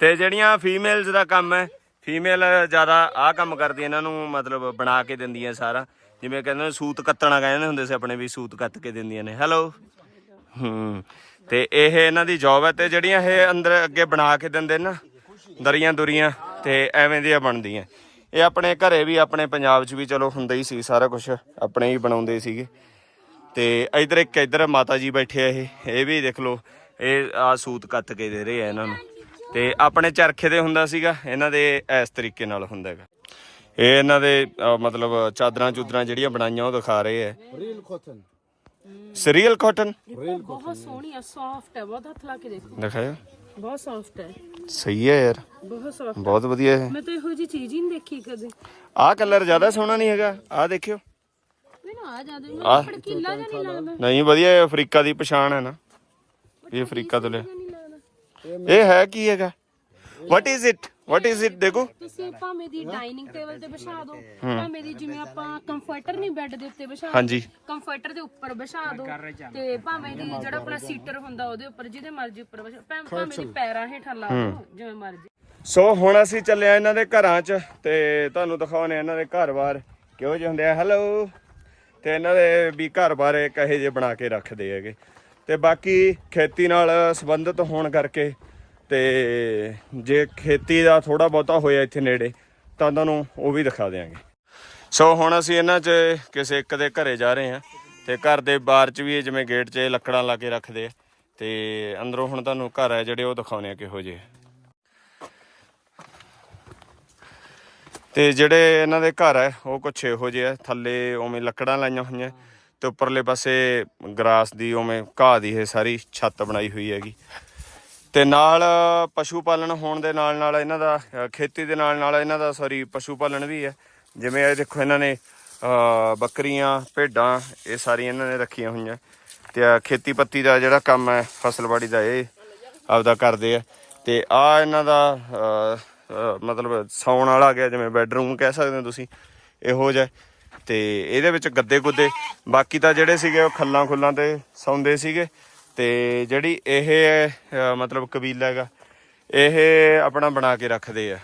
ਤੇ ਜਿਹੜੀਆਂ ਫੀਮੇਲਸ ਦਾ ਕੰਮ ਹੈ ਫੀਮੇਲ ਜ਼ਿਆਦਾ ਆਹ ਕੰਮ ਕਰਦੀ ਇਹਨਾਂ ਨੂੰ ਮਤਲਬ ਬਣਾ ਕੇ ਦਿੰਦੀਆਂ ਸਾਰਾ। ਜਿਵੇਂ ਕਹਿੰਦੇ ਨੇ ਸੂਤ ਕੱਤਣਾ ਕਹਿੰਦੇ ਹੁੰਦੇ ਸੀ ਆਪਣੇ ਵੀ, ਸੂਤ ਕੱਤ ਕੇ ਦਿੰਦੀਆਂ ਨੇ। ਹੈਲੋ ਹੂੰ। ਤੇ ਇਹ ਇਹਨਾਂ ਦੀ ਜੌਬ ਹੈ ਤੇ ਜਿਹੜੀਆਂ ਇਹ ਅੰਦਰ ਅੱਗੇ ਬਣਾ ਕੇ ਦਿੰਦੇ ਨਾ ਦਰੀਆਂ ਦੁਰੀਆਂ, ਤੇ ਐਵੇਂ ਦੀਆਂ ਬਣਦੀਆਂ। ਇਹ ਆਪਣੇ ਘਰੇ ਵੀ, ਆਪਣੇ ਪੰਜਾਬ 'ਚ ਵੀ ਚਲੋ ਹੁੰਦਾ ਹੀ ਸੀ ਸਾਰਾ ਕੁਝ ਆਪਣੇ ਹੀ ਬਣਾਉਂਦੇ ਸੀਗੇ। ਤੇ ਇਧਰ ਇੱਕ ਇਧਰ ਮਾਤਾ ਜੀ ਬੈਠੇ ਆ ਇਹ ਇਹ ਵੀ ਦੇਖ ਲਓ, ਇਹ ਆ ਸੂਤ ਕੱਤ ਕੇ ਦੇ ਰਹੇ ਆ ਇਹਨਾਂ ਨੂੰ। ਤੇ ਆਪਣੇ ਚਰਖੇ ਦੇ ਹੁੰਦਾ ਸੀਗਾ ਇਹਨਾਂ ਦੇ ਇਸ ਤਰੀਕੇ ਨਾਲ ਹੁੰਦਾ ਹੈਗਾ। ਇਹ ਇਹਨਾਂ ਦੇ ਮਤਲਬ ਚਾਦਰਾਂ ਚੁਦਰਾਂ ਜਿਹੜੀਆਂ ਬਣਾਈਆਂ ਉਹ ਦਿਖਾ ਰਹੇ ਆ Real cotton. ਸੀਰੀਅਲ ਕਾਟਨ ਬਹੁਤ ਸੋਹਣੀ ਆ ਸੌਫਟ ਹੈ ਬਹੁਤ ਹੱਥ ਲਾ ਕੇ ਦੇਖੋ। ਦਿਖਾਇਆ ਬਹੁਤ ਸੌਫਟ ਹੈ। ਸਹੀ ਹੈ ਯਾਰ। ਬਹੁਤ ਸੌਫਟ ਬਹੁਤ ਵਧੀਆ ਹੈ। ਮੈਂ ਤਾਂ ਇਹੋ ਜੀ ਚੀਜ਼ ਹੀ ਨਹੀਂ ਦੇਖੀ ਕਦੇ। ਆਹ ਕਲਰ ਜ਼ਿਆਦਾ ਸੋਹਣਾ ਨਹੀਂ ਹੈਗਾ। ਆਹ ਦੇਖਿਓ। ਮੈਨੂੰ ਆ ਜ਼ਿਆਦਾ ਆਹ। ਮੈਨੂੰ ਭੜਕੀਲਾ ਜਿਹਾ ਨਹੀਂ ਲੱਗਦਾ। ਨਹੀਂ ਵਧੀਆ ਇਹ ਅਫਰੀਕਾ ਦੀ ਪਛਾਣ ਹੈ ਨਾ। ਇਹ ਅਫਰੀਕਾ ਤੋਂ ਲਿਆ ਲੱਗਦਾ ਇਹ ਹੈ ਕੀ ਹੈਗਾ? What is it what is it ਦੇਖੋ। ਤੁਸੀਂ ਭਾਵੇਂ ਦੀ ਡਾਈਨਿੰਗ ਟੇਬਲ ਤੇ ਬਿਠਾ ਦਿਓ ਭਾਵੇਂ ਦੀ ਜਿਵੇਂ ਆਪਾਂ ਕੰਫਰਟਰ ਨਹੀਂ ਬੈੱਡ ਦੇ ਉੱਤੇ ਬਿਠਾ ਹਾਂਜੀ। ਕੰਫਰਟਰ ਦੇ ਉੱਪਰ ਬਿਠਾ ਦਿਓ ਤੇ ਭਾਵੇਂ ਦੀ ਜਿਹੜਾ ਆਪਣਾ ਸੀਟਰ ਹੁੰਦਾ ਉਹਦੇ ਉੱਪਰ ਜਿਹਦੇ ਮਰਜ਼ੀ ਉੱਪਰ ਭਾ- ਭਾਵੇਂ ਦੀ ਪੈਰਾਂ ਹੇਠਾਂ ਲਾ ਦਿਓ ਜਿਵੇਂ ਮਰਜ਼ੀ। ਸੋ ਹੁਣ ਅਸੀਂ ਚੱਲੇ ਆ ਇਹਨਾਂ ਦੇ ਘਰਾਂ 'ਚ ਤੇ ਤੁਹਾਨੂੰ ਦਿਖਾਉਣੇ ਇਹਨਾਂ ਦੇ ਘਰ-ਬਾਰ ਕਿਹੋ ਜਿਹੇ ਹੁੰਦੇ ਆ। ਹੈਲੋ ਤੇ ਇਹਨਾਂ ਦੇ ਵੀ ਘਰ-ਬਾਰ ਕਹੇ ਜੇ ਬਣਾ ਕੇ ਰੱਖਦੇ ਹੈਗੇ। ਤੇ ਬਾਕੀ ਖੇਤੀ ਨਾਲ ਸੰਬੰਧਿਤ ਹੋਣ ਕਰਕੇ ਤੇ ਜੇ ਖੇਤੀ ਦਾ ਥੋੜਾ ਬਹੁਤਾ ਹੋਇਆ ਇੱਥੇ ਨੇੜੇ, ਤਾਂ ਤੁਹਾਨੂੰ ਉਹ ਵੀ ਦਿਖਾ ਦੇਵਾਂਗੇ ਸੋ ਹੁਣ ਅਸੀਂ ਇਹਨਾਂ 'ਚ ਕਿਸੇ ਇੱਕ ਦੇ ਘਰੇ ਜਾ ਰਹੇ ਹਾਂ ਤੇ ਘਰ ਦੇ ਬਾਹਰ 'ਚ ਵੀ ਜਿਵੇਂ ਗੇਟ 'ਚ ਲੱਕੜਾਂ ਲਾ ਕੇ ਰੱਖਦੇ ਆ ਤੇ ਅੰਦਰੋਂ ਹੁਣ ਤੁਹਾਨੂੰ ਘਰ ਹੈ ਜਿਹੜੇ ਉਹ ਦਿਖਾਉਣੇ ਆ ਕਿਹੋ ਜਿਹੇ। ਤੇ ਜਿਹੜੇ ਇਹਨਾਂ ਦੇ ਘਰ ਹੈ ਉਹ ਕੁਛ ਇਹੋ ਜਿਹੇ ਆ, ਥੱਲੇ ਉਵੇਂ ਲੱਕੜਾਂ ਲਾਈਆਂ ਹੋਈਆਂ। ਤੇ ਉੱਪਰਲੇ ਪਾਸੇ ਗਰਾਸ ਦੀ ਉਵੇਂ ਘਾਹ ਦੀ ਇਹ ਸਾਰੀ ਛੱਤ ਬਣਾਈ ਹੋਈ ਹੈਗੀ। ਤੇ ਨਾਲ ਪਸ਼ੂ ਪਾਲਣ ਹੋਣ ਦੇ ਨਾਲ ਨਾਲ ਇਹਨਾਂ ਦਾ ਖੇਤੀ ਦੇ ਨਾਲ ਨਾਲ ਇਹਨਾਂ ਦਾ ਸੌਰੀ ਪਸ਼ੂ ਪਾਲਣ ਵੀ ਹੈ। ਜਿਵੇਂ ਇਹ ਦੇਖੋ ਇਹਨਾਂ ਨੇ ਬੱਕਰੀਆਂ, ਭੇਡਾਂ ਇਹ ਸਾਰੀਆਂ ਇਹਨਾਂ ਨੇ ਰੱਖੀਆਂ ਹੋਈਆਂ। ਤੇ ਖੇਤੀ ਪੱਤੀ ਦਾ ਜਿਹੜਾ ਕੰਮ ਹੈ ਫਸਲਬਾੜੀ ਦਾ ਇਹ ਆਪਦਾ ਕਰਦੇ ਆ। ਤੇ ਆ ਇਹਨਾਂ ਦਾ ਮਤਲਬ ਸੌਣ ਵਾਲਾ ਗਿਆ, ਜਿਵੇਂ ਬੈਡਰੂਮ ਕਹਿ ਸਕਦੇ ਹੋ ਤੁਸੀਂ। ਇਹੋ ਜਿਹਾ। ਤੇ ਇਹਦੇ ਵਿੱਚ ਗੱਦੇ ਗੁੱਦੇ ਬਾਕੀ ਤਾਂ ਜਿਹੜੇ ਸੀਗੇ ਉਹ ਖੱਲਾਂ ਖੁੱਲਾਂ ਤੇ ਸੌਂਦੇ ਸੀਗੇ। ਤੇ ਜਿਹੜੀ ਇਹ ਮਤਲਬ ਕਬੀਲਾ ਹੈਗਾ, ਇਹ ਆਪਣਾ ਬਣਾ ਕੇ ਰੱਖਦੇ ਆ।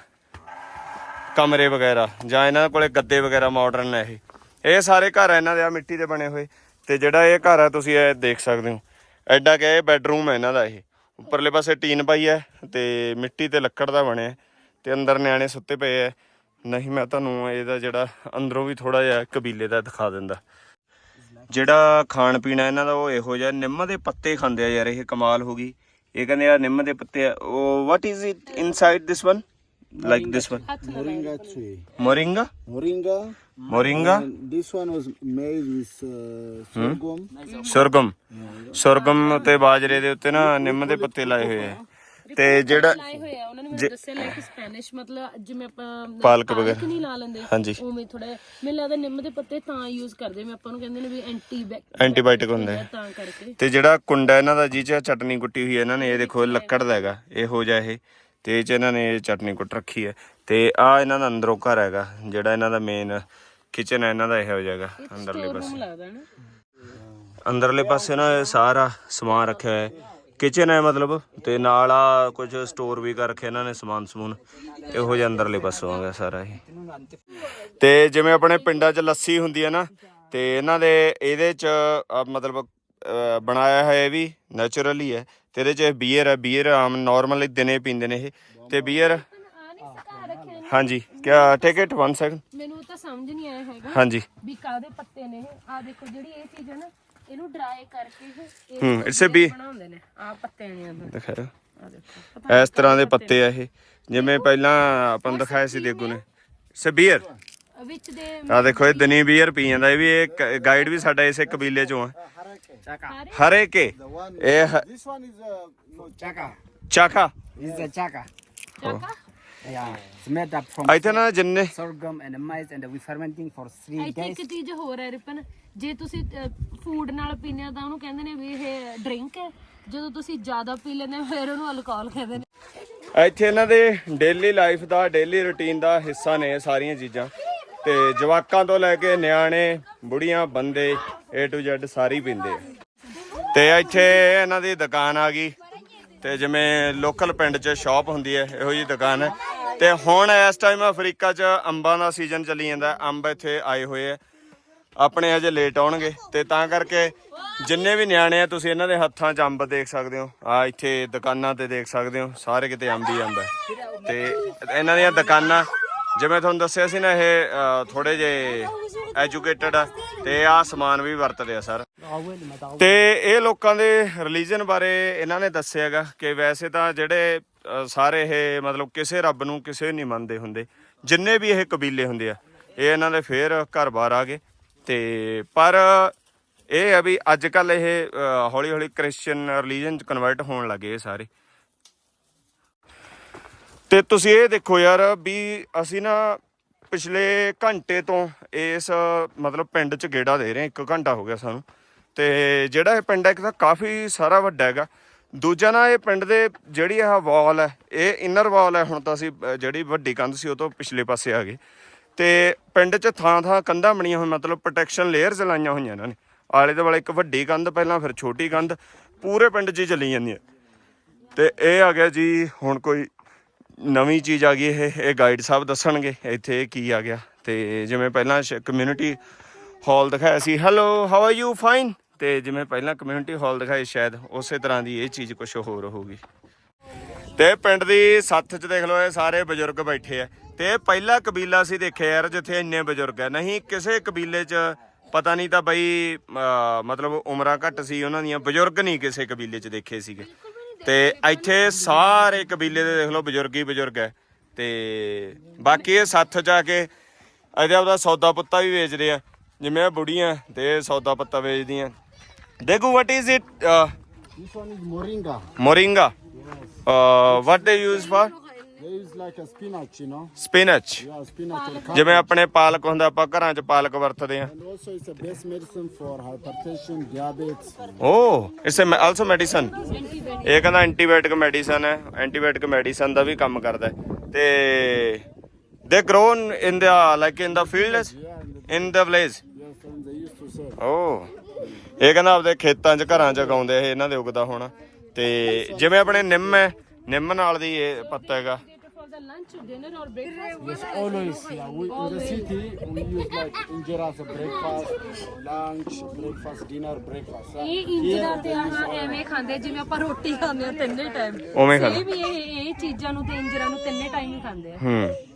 ਕਮਰੇ ਵਗੈਰਾ, ਜਾਂ ਇਹਨਾਂ ਕੋਲੇ ਗੱਦੇ ਵਗੈਰਾ ਮਾਡਰਨ ਹੈ ਇਹ। ਇਹ ਸਾਰੇ ਘਰ ਇਹਨਾਂ ਦੇ, ਆ ਮਿੱਟੀ ਦੇ ਬਣੇ ਹੋਏ। ਤੇ ਜਿਹੜਾ ਇਹ ਘਰ ਆ, ਤੁਸੀਂ ਇਹ ਦੇਖ ਸਕਦੇ ਹੋ। ਐਡਾ ਕਿ ਇਹ ਬੈੱਡਰੂਮ ਹੈ ਇਹਨਾਂ ਦਾ ਇਹ। ਉੱਪਰਲੇ ਪਾਸੇ ਟੀਨ ਪਾਈ ਹੈ ਤੇ ਮਿੱਟੀ ਤੇ ਲੱਕੜ ਦਾ ਬਣਿਆ। ਹੈ ਤੇ ਅੰਦਰ ਨਿਆਣੇ ਸੁੱਤੇ ਪਏ ਐ ਨਹੀਂ ਮੈਂ ਤੁਹਾਨੂੰ ਇਹਦਾ ਜਿਹੜਾ ਅੰਦਰੋਂ ਵੀ ਥੋੜਾ ਜਿਹਾ ਕਬੀਲੇ ਦਾ ਦਿਖਾ ਦਿੰਦਾ। ਜਿਹੜਾ ਖਾਣ ਪੀਣਾ ਇਹਨਾਂ ਦਾ ਉਹ ਇਹੋ ਜਿਹਾ ਨਿੰਮ ਦੇ ਪੱਤੇ ਖਾਂਦੇ ਆ ਯਾਰ ਇਹ ਕਮਾਲ ਹੋ ਗਈ। ਇਹ ਕਹਿੰਦੇ ਆ ਨਿੰਮ ਦੇ ਪੱਤੇ ਉਹ what is it inside this one one ਹੱਥ ਨਾਲ Moringa tree. Moringa Moringa. Moringa And this one was made with uh, sorghum. Sorghum sorghum ਤੇ ਬਾਜਰੇ ਦੇ ਉੱਤੇ ਨਾ ਨਿੰਮ ਦੇ ਪੱਤੇ ਲਾਏ ਹੋਏ ਆ। ਤੇ ਜਿਹੜਾ ਲਾਏ ਹੋਏ ਆ ਉਹਨਾਂ ਨੇ ਮੈਨੂੰ ਦੱਸਿਆ ਲਾਈਕ ਸਪੈਨਿਸ਼ ਮਤਲਬ ਜਿਵੇਂ ਆਪਾਂ ਪਾਲਕ ਵਗੈਰਾ। ਨਹੀਂ ਲਾ ਲੈਂਦੇ ਹਾਂਜੀ। ਉਵੇਂ ਥੋੜਾ ਮੈਨੂੰ ਲੱਗਦਾ ਨਿੰਮ ਦੇ ਪੱਤੇ ਤਾਂ ਯੂਜ਼ ਕਰਦੇ ਮੈਂ ਆਪਾਂ ਨੂੰ ਕਹਿੰਦੇ ਨੇ ਵੀ ਐਂਟੀ ਐਂਟੀਬਾਇਓਟਿਕ ਹੁੰਦਾ ਹੈ ਤਾਂ ਕਰਕੇ। ਤੇ ਜਿਹੜਾ ਕੁੰਡਾ ਇਹਨਾਂ ਦਾ ਜੀ ਚ ਚਟਨੀ ਕੁੱਟੀ ਹੋਈ ਹੈ ਇਹਨਾਂ ਨੇ ਇਹ ਦੇਖੋ ਲੱਕੜ ਦਾ ਹੈਗਾ ਇਹੋ ਜਿਹਾ ਇਹ। ਤੇ ਇਹ ਚ ਇਹਨਾਂ ਨੇ ਚਟਨੀ ਕੁੱਟ ਰੱਖੀ ਹੈ ਤੇ ਆ ਇਹਨਾਂ ਦਾ ਅੰਦਰੋਂ ਘਰ ਹੈਗਾ ਜਿਹੜਾ ਇਹਨਾਂ ਦਾ ਮੇਨ ਕਿਚਨ ਹੈ ਇਹਨਾਂ ਦਾ ਇਹੋ ਜਿਹਾ ਹੈਗਾ ਅੰਦਰਲੇ ਪਾਸੇ। ਅੰਦਰਲੇ ਪਾਸੇ ਨਾ ਸਾਰਾ ਸਮਾਨ ਰੱਖਿਆ ਹੋਇਆ ਹੈ। ਕਿਚਨ ਹੈ ਮਤਲਬ ਤੇ ਨਾਲ ਆ ਕੁਝ ਸਟੋਰ ਵੀ ਕਰ ਰੱਖਿਆ ਇਹਨਾਂ ਨੇ ਸਮਾਨ ਸਮੂਨ ਇਹੋ ਜਿਹਾ ਅੰਦਰਲੇ ਪਾਸੋਂ ਸਾਰਾ ਇਹ। ਤੇ ਜਿਵੇਂ ਆਪਣੇ ਪਿੰਡਾਂ 'ਚ ਲੱਸੀ ਹੁੰਦੀ ਹੈ ਨਾ ਤੇ ਇਹਨਾਂ ਦੇ ਇਹਦੇ 'ਚ ਮਤਲਬ ਬਣਾਇਆ ਹੈ ਇਹ ਵੀ ਨੇਚਰਲੀ ਹੈ ਤੇ ਇਹਦੇ 'ਚ ਬੀਅਰ ਹੈ ਬੀਅਰ ਆਮ ਨਾਰਮਲੀ ਦਿਨੇ ਪੀਂਦੇ ਨੇ ਇਹ ਤੇ ਬੀਅਰ ਹਾਂਜੀ ਕਿਆ ਟੇਕ ਇਟ 1 ਸੈਕਿੰਡ ਮੈਨੂੰ ਤਾਂ ਸਮਝ ਨਹੀਂ ਆਇਆ ਹੈਗਾ ਹਾਂਜੀ। ਵੀ ਕਾਦੇ ਪੱਤੇ ਨੇ ਇਹ। ਆ ਦੇਖੋ ਜਿਹੜੀ ਇਹ ਚੀਜ਼ ਹੈ ਨਾ ਇਹਨੂੰ ਡਰਾਈ ਕਰਕੇ ਇਹ ਹੂੰ ਇਟਸ ਅ ਬੀ ਬਣਾਉਂਦੇ ਨੇ ਆ ਪੱਤੇ ਨੇ ਅੰਦਰ ਦਿਖਾਓ ਆ ਦੇਖੋ ਇਸ ਤਰ੍ਹਾਂ ਦੇ ਪੱਤੇ ਆ ਇਹ। ਜਿਵੇਂ ਪਹਿਲਾਂ ਆਪਾਂ ਨੂੰ ਦਿਖਾਇਆ ਸੀ ਦੇਗੂ ਨੇ। ਸੇ ਬੀਅਰ। ਅਹ ਵਿੱਚ ਦੇ ਆ ਦੇਖੋ ਇਹ ਦਨੀ ਬੀਅਰ ਪੀ ਜਾਂਦਾ। ਇਹ ਵੀ ਇਹ ਗਾਈਡ ਵੀ ਸਾਡਾ ਇਸੇ ਕਬੀਲੇ ਚੋਂ ਆ। ਹਰੇ ਕੇ ਇਹ ਹ- This one is uh, no, Chaka. ਚਾਖਾ This is a chaka. ਚਾਕਾ? Yeah. Made up from ਇੱਥੇ ਨਾ ਜਿੰਨੇ sorghum and maize and we're fermenting for three ਇੱਥੇ days. ਇੱਕ ਚੀਜ਼ ਹੋਰ ਹੈ ਰਿਪਨ ਜੇ ਤੁਸੀਂ ਫੂਡ ਨਾਲ ਪੀਨੇ ਆ ਤਾਂ ਉਹਨੂੰ ਕਹਿੰਦੇ ਨੇ ਵੀ ਇਹ ਡਰਿੰਕ ਹੈ। ਜਦੋਂ ਤੁਸੀਂ ਜ਼ਿਆਦਾ ਪੀ ਲੈਂਦੇ ਹੋ ਫਿਰ ਉਹਨੂੰ ਅਲਕੋਹਲ ਕਹਿੰਦੇ ਨੇ। ਇੱਥੇ ਇਹਨਾਂ ਦੇ ਡੇਲੀ ਲਾਈਫ ਦਾ ਡੇਲੀ ਰੁਟੀਨ ਦਾ ਹਿੱਸਾ ਨੇ ਇਹ ਸਾਰੀਆਂ ਚੀਜ਼ਾਂ। ਤੇ ਜਵਾਕਾਂ ਤੋਂ ਲੈ ਕੇ ਨਿਆਣੇ ਬੁੜੀਆਂ ਬੰਦੇ A to Z ਸਾਰੀ ਪੀਂਦੇ ਆ। ਤੇ ਇੱਥੇ ਇਹਨਾਂ ਦੀ ਦੁਕਾਨ ਆ ਗਈ। ਤੇ ਜਿਵੇਂ ਲੋਕਲ ਪਿੰਡ 'ਚ ਸ਼ਾਪ ਹੁੰਦੀ ਹੈ, ਇਹੋ ਜੀ ਦੁਕਾਨ ਹੈ। ਤੇ ਹੁਣ ਇਸ ਟਾਈਮ ਅਫਰੀਕਾ 'ਚ ਅੰਬਾਂ ਦਾ ਸੀਜ਼ਨ ਚੱਲੀ ਜਾਂਦਾ, ਅੰਬ ਇੱਥੇ ਆਏ ਹੋਏ ਆ। ਆਪਣੇ ਅਜੇ ਲੇਟ ਆਉਣਗੇ ਤੇ ਤਾਂ ਕਰਕੇ ਜਿੰਨੇ ਵੀ ਨਿਆਣੇ ਆ, ਤੁਸੀਂ ਇਹਨਾਂ ਦੇ ਹੱਥਾਂ 'ਚ ਅੰਬ ਦੇਖ ਸਕਦੇ ਹੋ। ਆ ਇੱਥੇ ਦੁਕਾਨਾਂ ਤੇ ਦੇਖ ਸਕਦੇ ਹੋ, ਸਾਰੇ ਕਿਤੇ ਅੰਬ ਹੀ ਅੰਬ ਹੈ। ਤੇ ਇਹਨਾਂ ਦੀਆਂ ਦੁਕਾਨਾਂ, ਜਿਵੇਂ ਤੁਹਾਨੂੰ ਦੱਸਿਆ ਸੀ ਨਾ, ਇਹ ਥੋੜੇ ਜੇ ਐਜੂਕੇਟਡ ਆ ਤੇ ਆ ਸਮਾਨ ਵੀ ਵਰਤਦੇ ਆ ਸਰ। ਤੇ ਇਹ ਲੋਕਾਂ ਦੇ ਰਿਲੀਜਨ ਬਾਰੇ ਇਹਨਾਂ ਨੇ ਦੱਸਿਆਗਾ ਕਿ ਵੈਸੇ ਤਾਂ ਜਿਹੜੇ ਸਾਰੇ ਇਹ ਮਤਲਬ ਕਿਸੇ ਰੱਬ ਨੂੰ ਕਿਸੇ ਨਹੀਂ ਮੰਨਦੇ ਹੁੰਦੇ। ਜਿੰਨੇ ਵੀ ਇਹ ਕਬੀਲੇ ਹੁੰਦੇ ਆ, ਇਹ ਇਹਨਾਂ ਦੇ ਫੇਰ ਘਰ-ਬਾਰ ਆ ਗਏ। ਤੇ ਪਰ ਇਹ ਆ ਵੀ ਅੱਜ ਕੱਲ ਇਹ ਹੌਲੀ ਹੌਲੀ ਕ੍ਰਿਸਚੀਅਨ ਰਿਲੀਜਨ ਚ ਕਨਵਰਟ ਹੋਣ ਲੱਗੇ ਇਹ ਸਾਰੇ। ਤੇ ਤੁਸੀਂ ਇਹ ਦੇਖੋ ਯਾਰ ਵੀ ਅਸੀਂ ਨਾ ਪਿਛਲੇ ਘੰਟੇ ਤੋਂ ਇਸ ਮਤਲਬ ਪਿੰਡ 'ਚ ਗੇੜਾ ਦੇ ਰਹੇ ਇੱਕ ਘੰਟਾ ਹੋ ਗਿਆ ਸਾਨੂੰ। ਤੇ ਜਿਹੜਾ ਇਹ ਪਿੰਡ ਹੈ ਇੱਕ ਤਾਂ ਕਾਫੀ ਸਾਰਾ ਵੱਡਾ ਹੈਗਾ। ਦੂਜਾ ਨਾ ਇਹ ਪਿੰਡ ਦੇ ਜਿਹੜੀ ਇਹ ਵਾਲ ਹੈ, ਇਹ ਇਨਰ ਵਾਲ ਹੈ, ਹੁਣ ਤਾਂ ਅਸੀਂ ਜਿਹੜੀ ਵੱਡੀ ਕੰਧ ਸੀ ਉਹ ਤੋਂ ਪਿਛਲੇ ਪਾਸੇ ਆ ਗਏ। ਤੇ ਪਿੰਡ 'ਚ ਥਾਂ ਥਾਂ ਕੰਧਾਂ ਬਣੀਆਂ ਹੋਈਆਂ, ਮਤਲਬ ਪ੍ਰੋਟੈਕਸ਼ਨ ਲੇਅਰਸ ਲਾਈਆਂ ਹੋਈਆਂ ਇਹਨਾਂ ਨੇ। ਆਲੇ ਦੁਆਲੇ ਇੱਕ ਵੱਡੀ ਕੰਧ, ਪਹਿਲਾਂ ਫਿਰ ਛੋਟੀ ਕੰਧ, ਪੂਰੇ ਪਿੰਡ 'ਚ ਹੀ ਚੱਲੀ ਜਾਂਦੀ ਹੈ। ਤੇ ਇਹ ਆ ਗਿਆ ਜੀ, ਹੁਣ ਕੋਈ ਨਵੀਂ ਚੀਜ਼ ਆ ਗਈ ਇਹ ਇਹ ਗਾਈਡ ਸਾਹਿਬ ਦੱਸਣਗੇ ਇੱਥੇ ਕੀ ਆ ਗਿਆ। ਤੇ ਜਿਵੇਂ ਪਹਿਲਾਂ ਕਮਿਊਨਿਟੀ ਹਾਲ ਦਿਖਾਇਆ ਸੀ hello how are you fine ਤੇ ਜਿਵੇਂ ਪਹਿਲਾਂ ਕਮਿਊਨਿਟੀ ਹਾਲ ਦਿਖਾਏ ਸ਼ਾਇਦ ਉਸੇ ਤਰ੍ਹਾਂ ਦੀ ਇਹ ਚੀਜ਼ ਕੁਝ ਹੋਰ ਹੋਊਗੀ। ਤੇ ਪਿੰਡ ਦੀ ਸੱਥ 'ਚ ਦੇਖ ਲਓ, ਇਹ ਸਾਰੇ ਬਜ਼ੁਰਗ ਬੈਠੇ ਆ। ਤੇ ਪਹਿਲਾ ਕਬੀਲਾ ਸੀ ਦੇਖਿਆ ਯਾਰ, ਜਿੱਥੇ ਇੰਨੇ ਬਜ਼ੁਰਗ ਆ। ਨਹੀਂ, ਕਿਸੇ ਕਬੀਲੇ 'ਚ ਪਤਾ ਨਹੀਂ ਤਾਂ ਬਈ ਮਤਲਬ ਉਮਰਾਂ ਘੱਟ ਸੀ ਉਹਨਾਂ ਦੀਆਂ। ਬਜ਼ੁਰਗ ਨਹੀਂ ਕਿਸੇ ਕਬੀਲੇ 'ਚ ਦੇਖੇ ਸੀਗੇ। ਤੇ ਇੱਥੇ ਸਾਰੇ ਕਬੀਲੇ ਦੇ ਦੇਖ ਲਓ, ਬਜ਼ੁਰਗ ਹੀ ਬਜ਼ੁਰਗ ਹੈ ਤੇ ਬਾਕੀ ਇਹ ਸੱਥ 'ਚ ਆ ਕੇ ਇਹਦੇ ਆਪਦਾ ਸੌਦਾ ਪੱਤਾ ਵੀ ਵੇਚਦੇ ਆ। ਜਿਵੇਂ ਬੁੜੀਆਂ, ਤੇ ਸੌਦਾ ਪੱਤਾ ਵੇਚਦੀਆਂ। ਦੇਖੋ what is it This one is moringa. Moringa what the use for There is like a spinach, you know. Spinach Yeah, spinach and carrot. ਜਿਵੇਂ ਆਪਣੇ ਪਾਲਕ ਹੁੰਦਾ ਆਪਾਂ ਘਰਾਂ 'ਚ ਪਾਲਕ ਵਰਤਦੇ ਆ And also it's a best medicine for hypertension, diabetes. Oh it's also medicine ਇਹ ਕਹਿੰਦਾ ਐਂਟੀਬਾਇਓਟਿਕ ਮੈਡੀਸਨ ਹੈ ਐਂਟੀਬਾਇਓਟਿਕ ਮੈਡੀਸਨ ਦਾ ਵੀ ਕੰਮ ਕਰਦਾ ਹੈ ਤੇ they grown in the like in the fields in the village Yes, and they used to sell. Oh ਇਹ ਕਹਿੰਦਾ ਆਪਦੇ ਖੇਤਾਂ 'ਚ ਘਰਾਂ 'ਚ ਉਗਾਉਂਦੇ ਇਹ ਇਹਨਾਂ ਦੇ ਉਗਦਾ ਹੋਣਾ ਤੇ ਜਿਵੇਂ ਆਪਣੇ ਨਿੰਮ ਹੈ ਨਿੰਮ ਨਾਲ ਦੀ ਇਹ ਪੱਤਾ ਹੈਗਾ the lunch, dinner, or breakfast? Yes, always. Yeah, we, in the city, we use like injera as a breakfast, lunch, breakfast, dinner, breakfast. yeah. ਇਹ ਇੰਜਰਾ ਤੇ ਆਹ ਐਵੇਂ ਖਾਂਦੇ ਜਿਵੇਂ ਆਪਾਂ ਰੋਟੀ ਖਾਂਦੇ ਆ ਤਿੰਨੇ ਟਾਈਮ ਉਵੇਂ ਖਾਂਦੇ। ਸੇਮ ਇਹ ਇਹ ਚੀਜ਼ਾਂ ਨੂੰ ਤੇ ਇੰਜਰਾ ਨੂੰ ਤਿੰਨੇ ਟਾਈਮ ਹੀ ਖਾਂਦੇ ਆ ਹੂੰ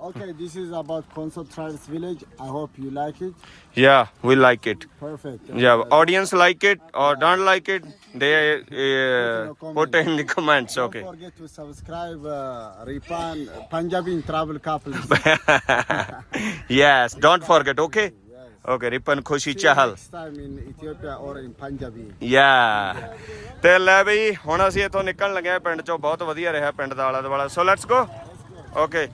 Okay, this is about Conso Tribes Village. I hope you like it. Yeah, we like it. Perfect. Yeah, audience like it or don't like it, they uh, put in the comments. Okay. Don't forget to subscribe uh, Ripan Punjabi Travel Couples. yes, don't forget. Okay. Okay, Ripan Khushi Chahal. Next time in Ethiopia or in Punjabi. Yeah. ਤੇ ਲੈ ਬਈ ਹੁਣ ਅਸੀਂ ਇੱਥੋਂ ਨਿਕਲਣ ਲੱਗੇ ਆ ਪਿੰਡ ਚੋਂ ਬਹੁਤ ਵਧੀਆ ਰਿਹਾ ਪਿੰਡ ਦਾ ਆਲਾ ਦੁਆਲਾ ਸੋ ਲੈਟਸ ਗੋ ਓਕੇ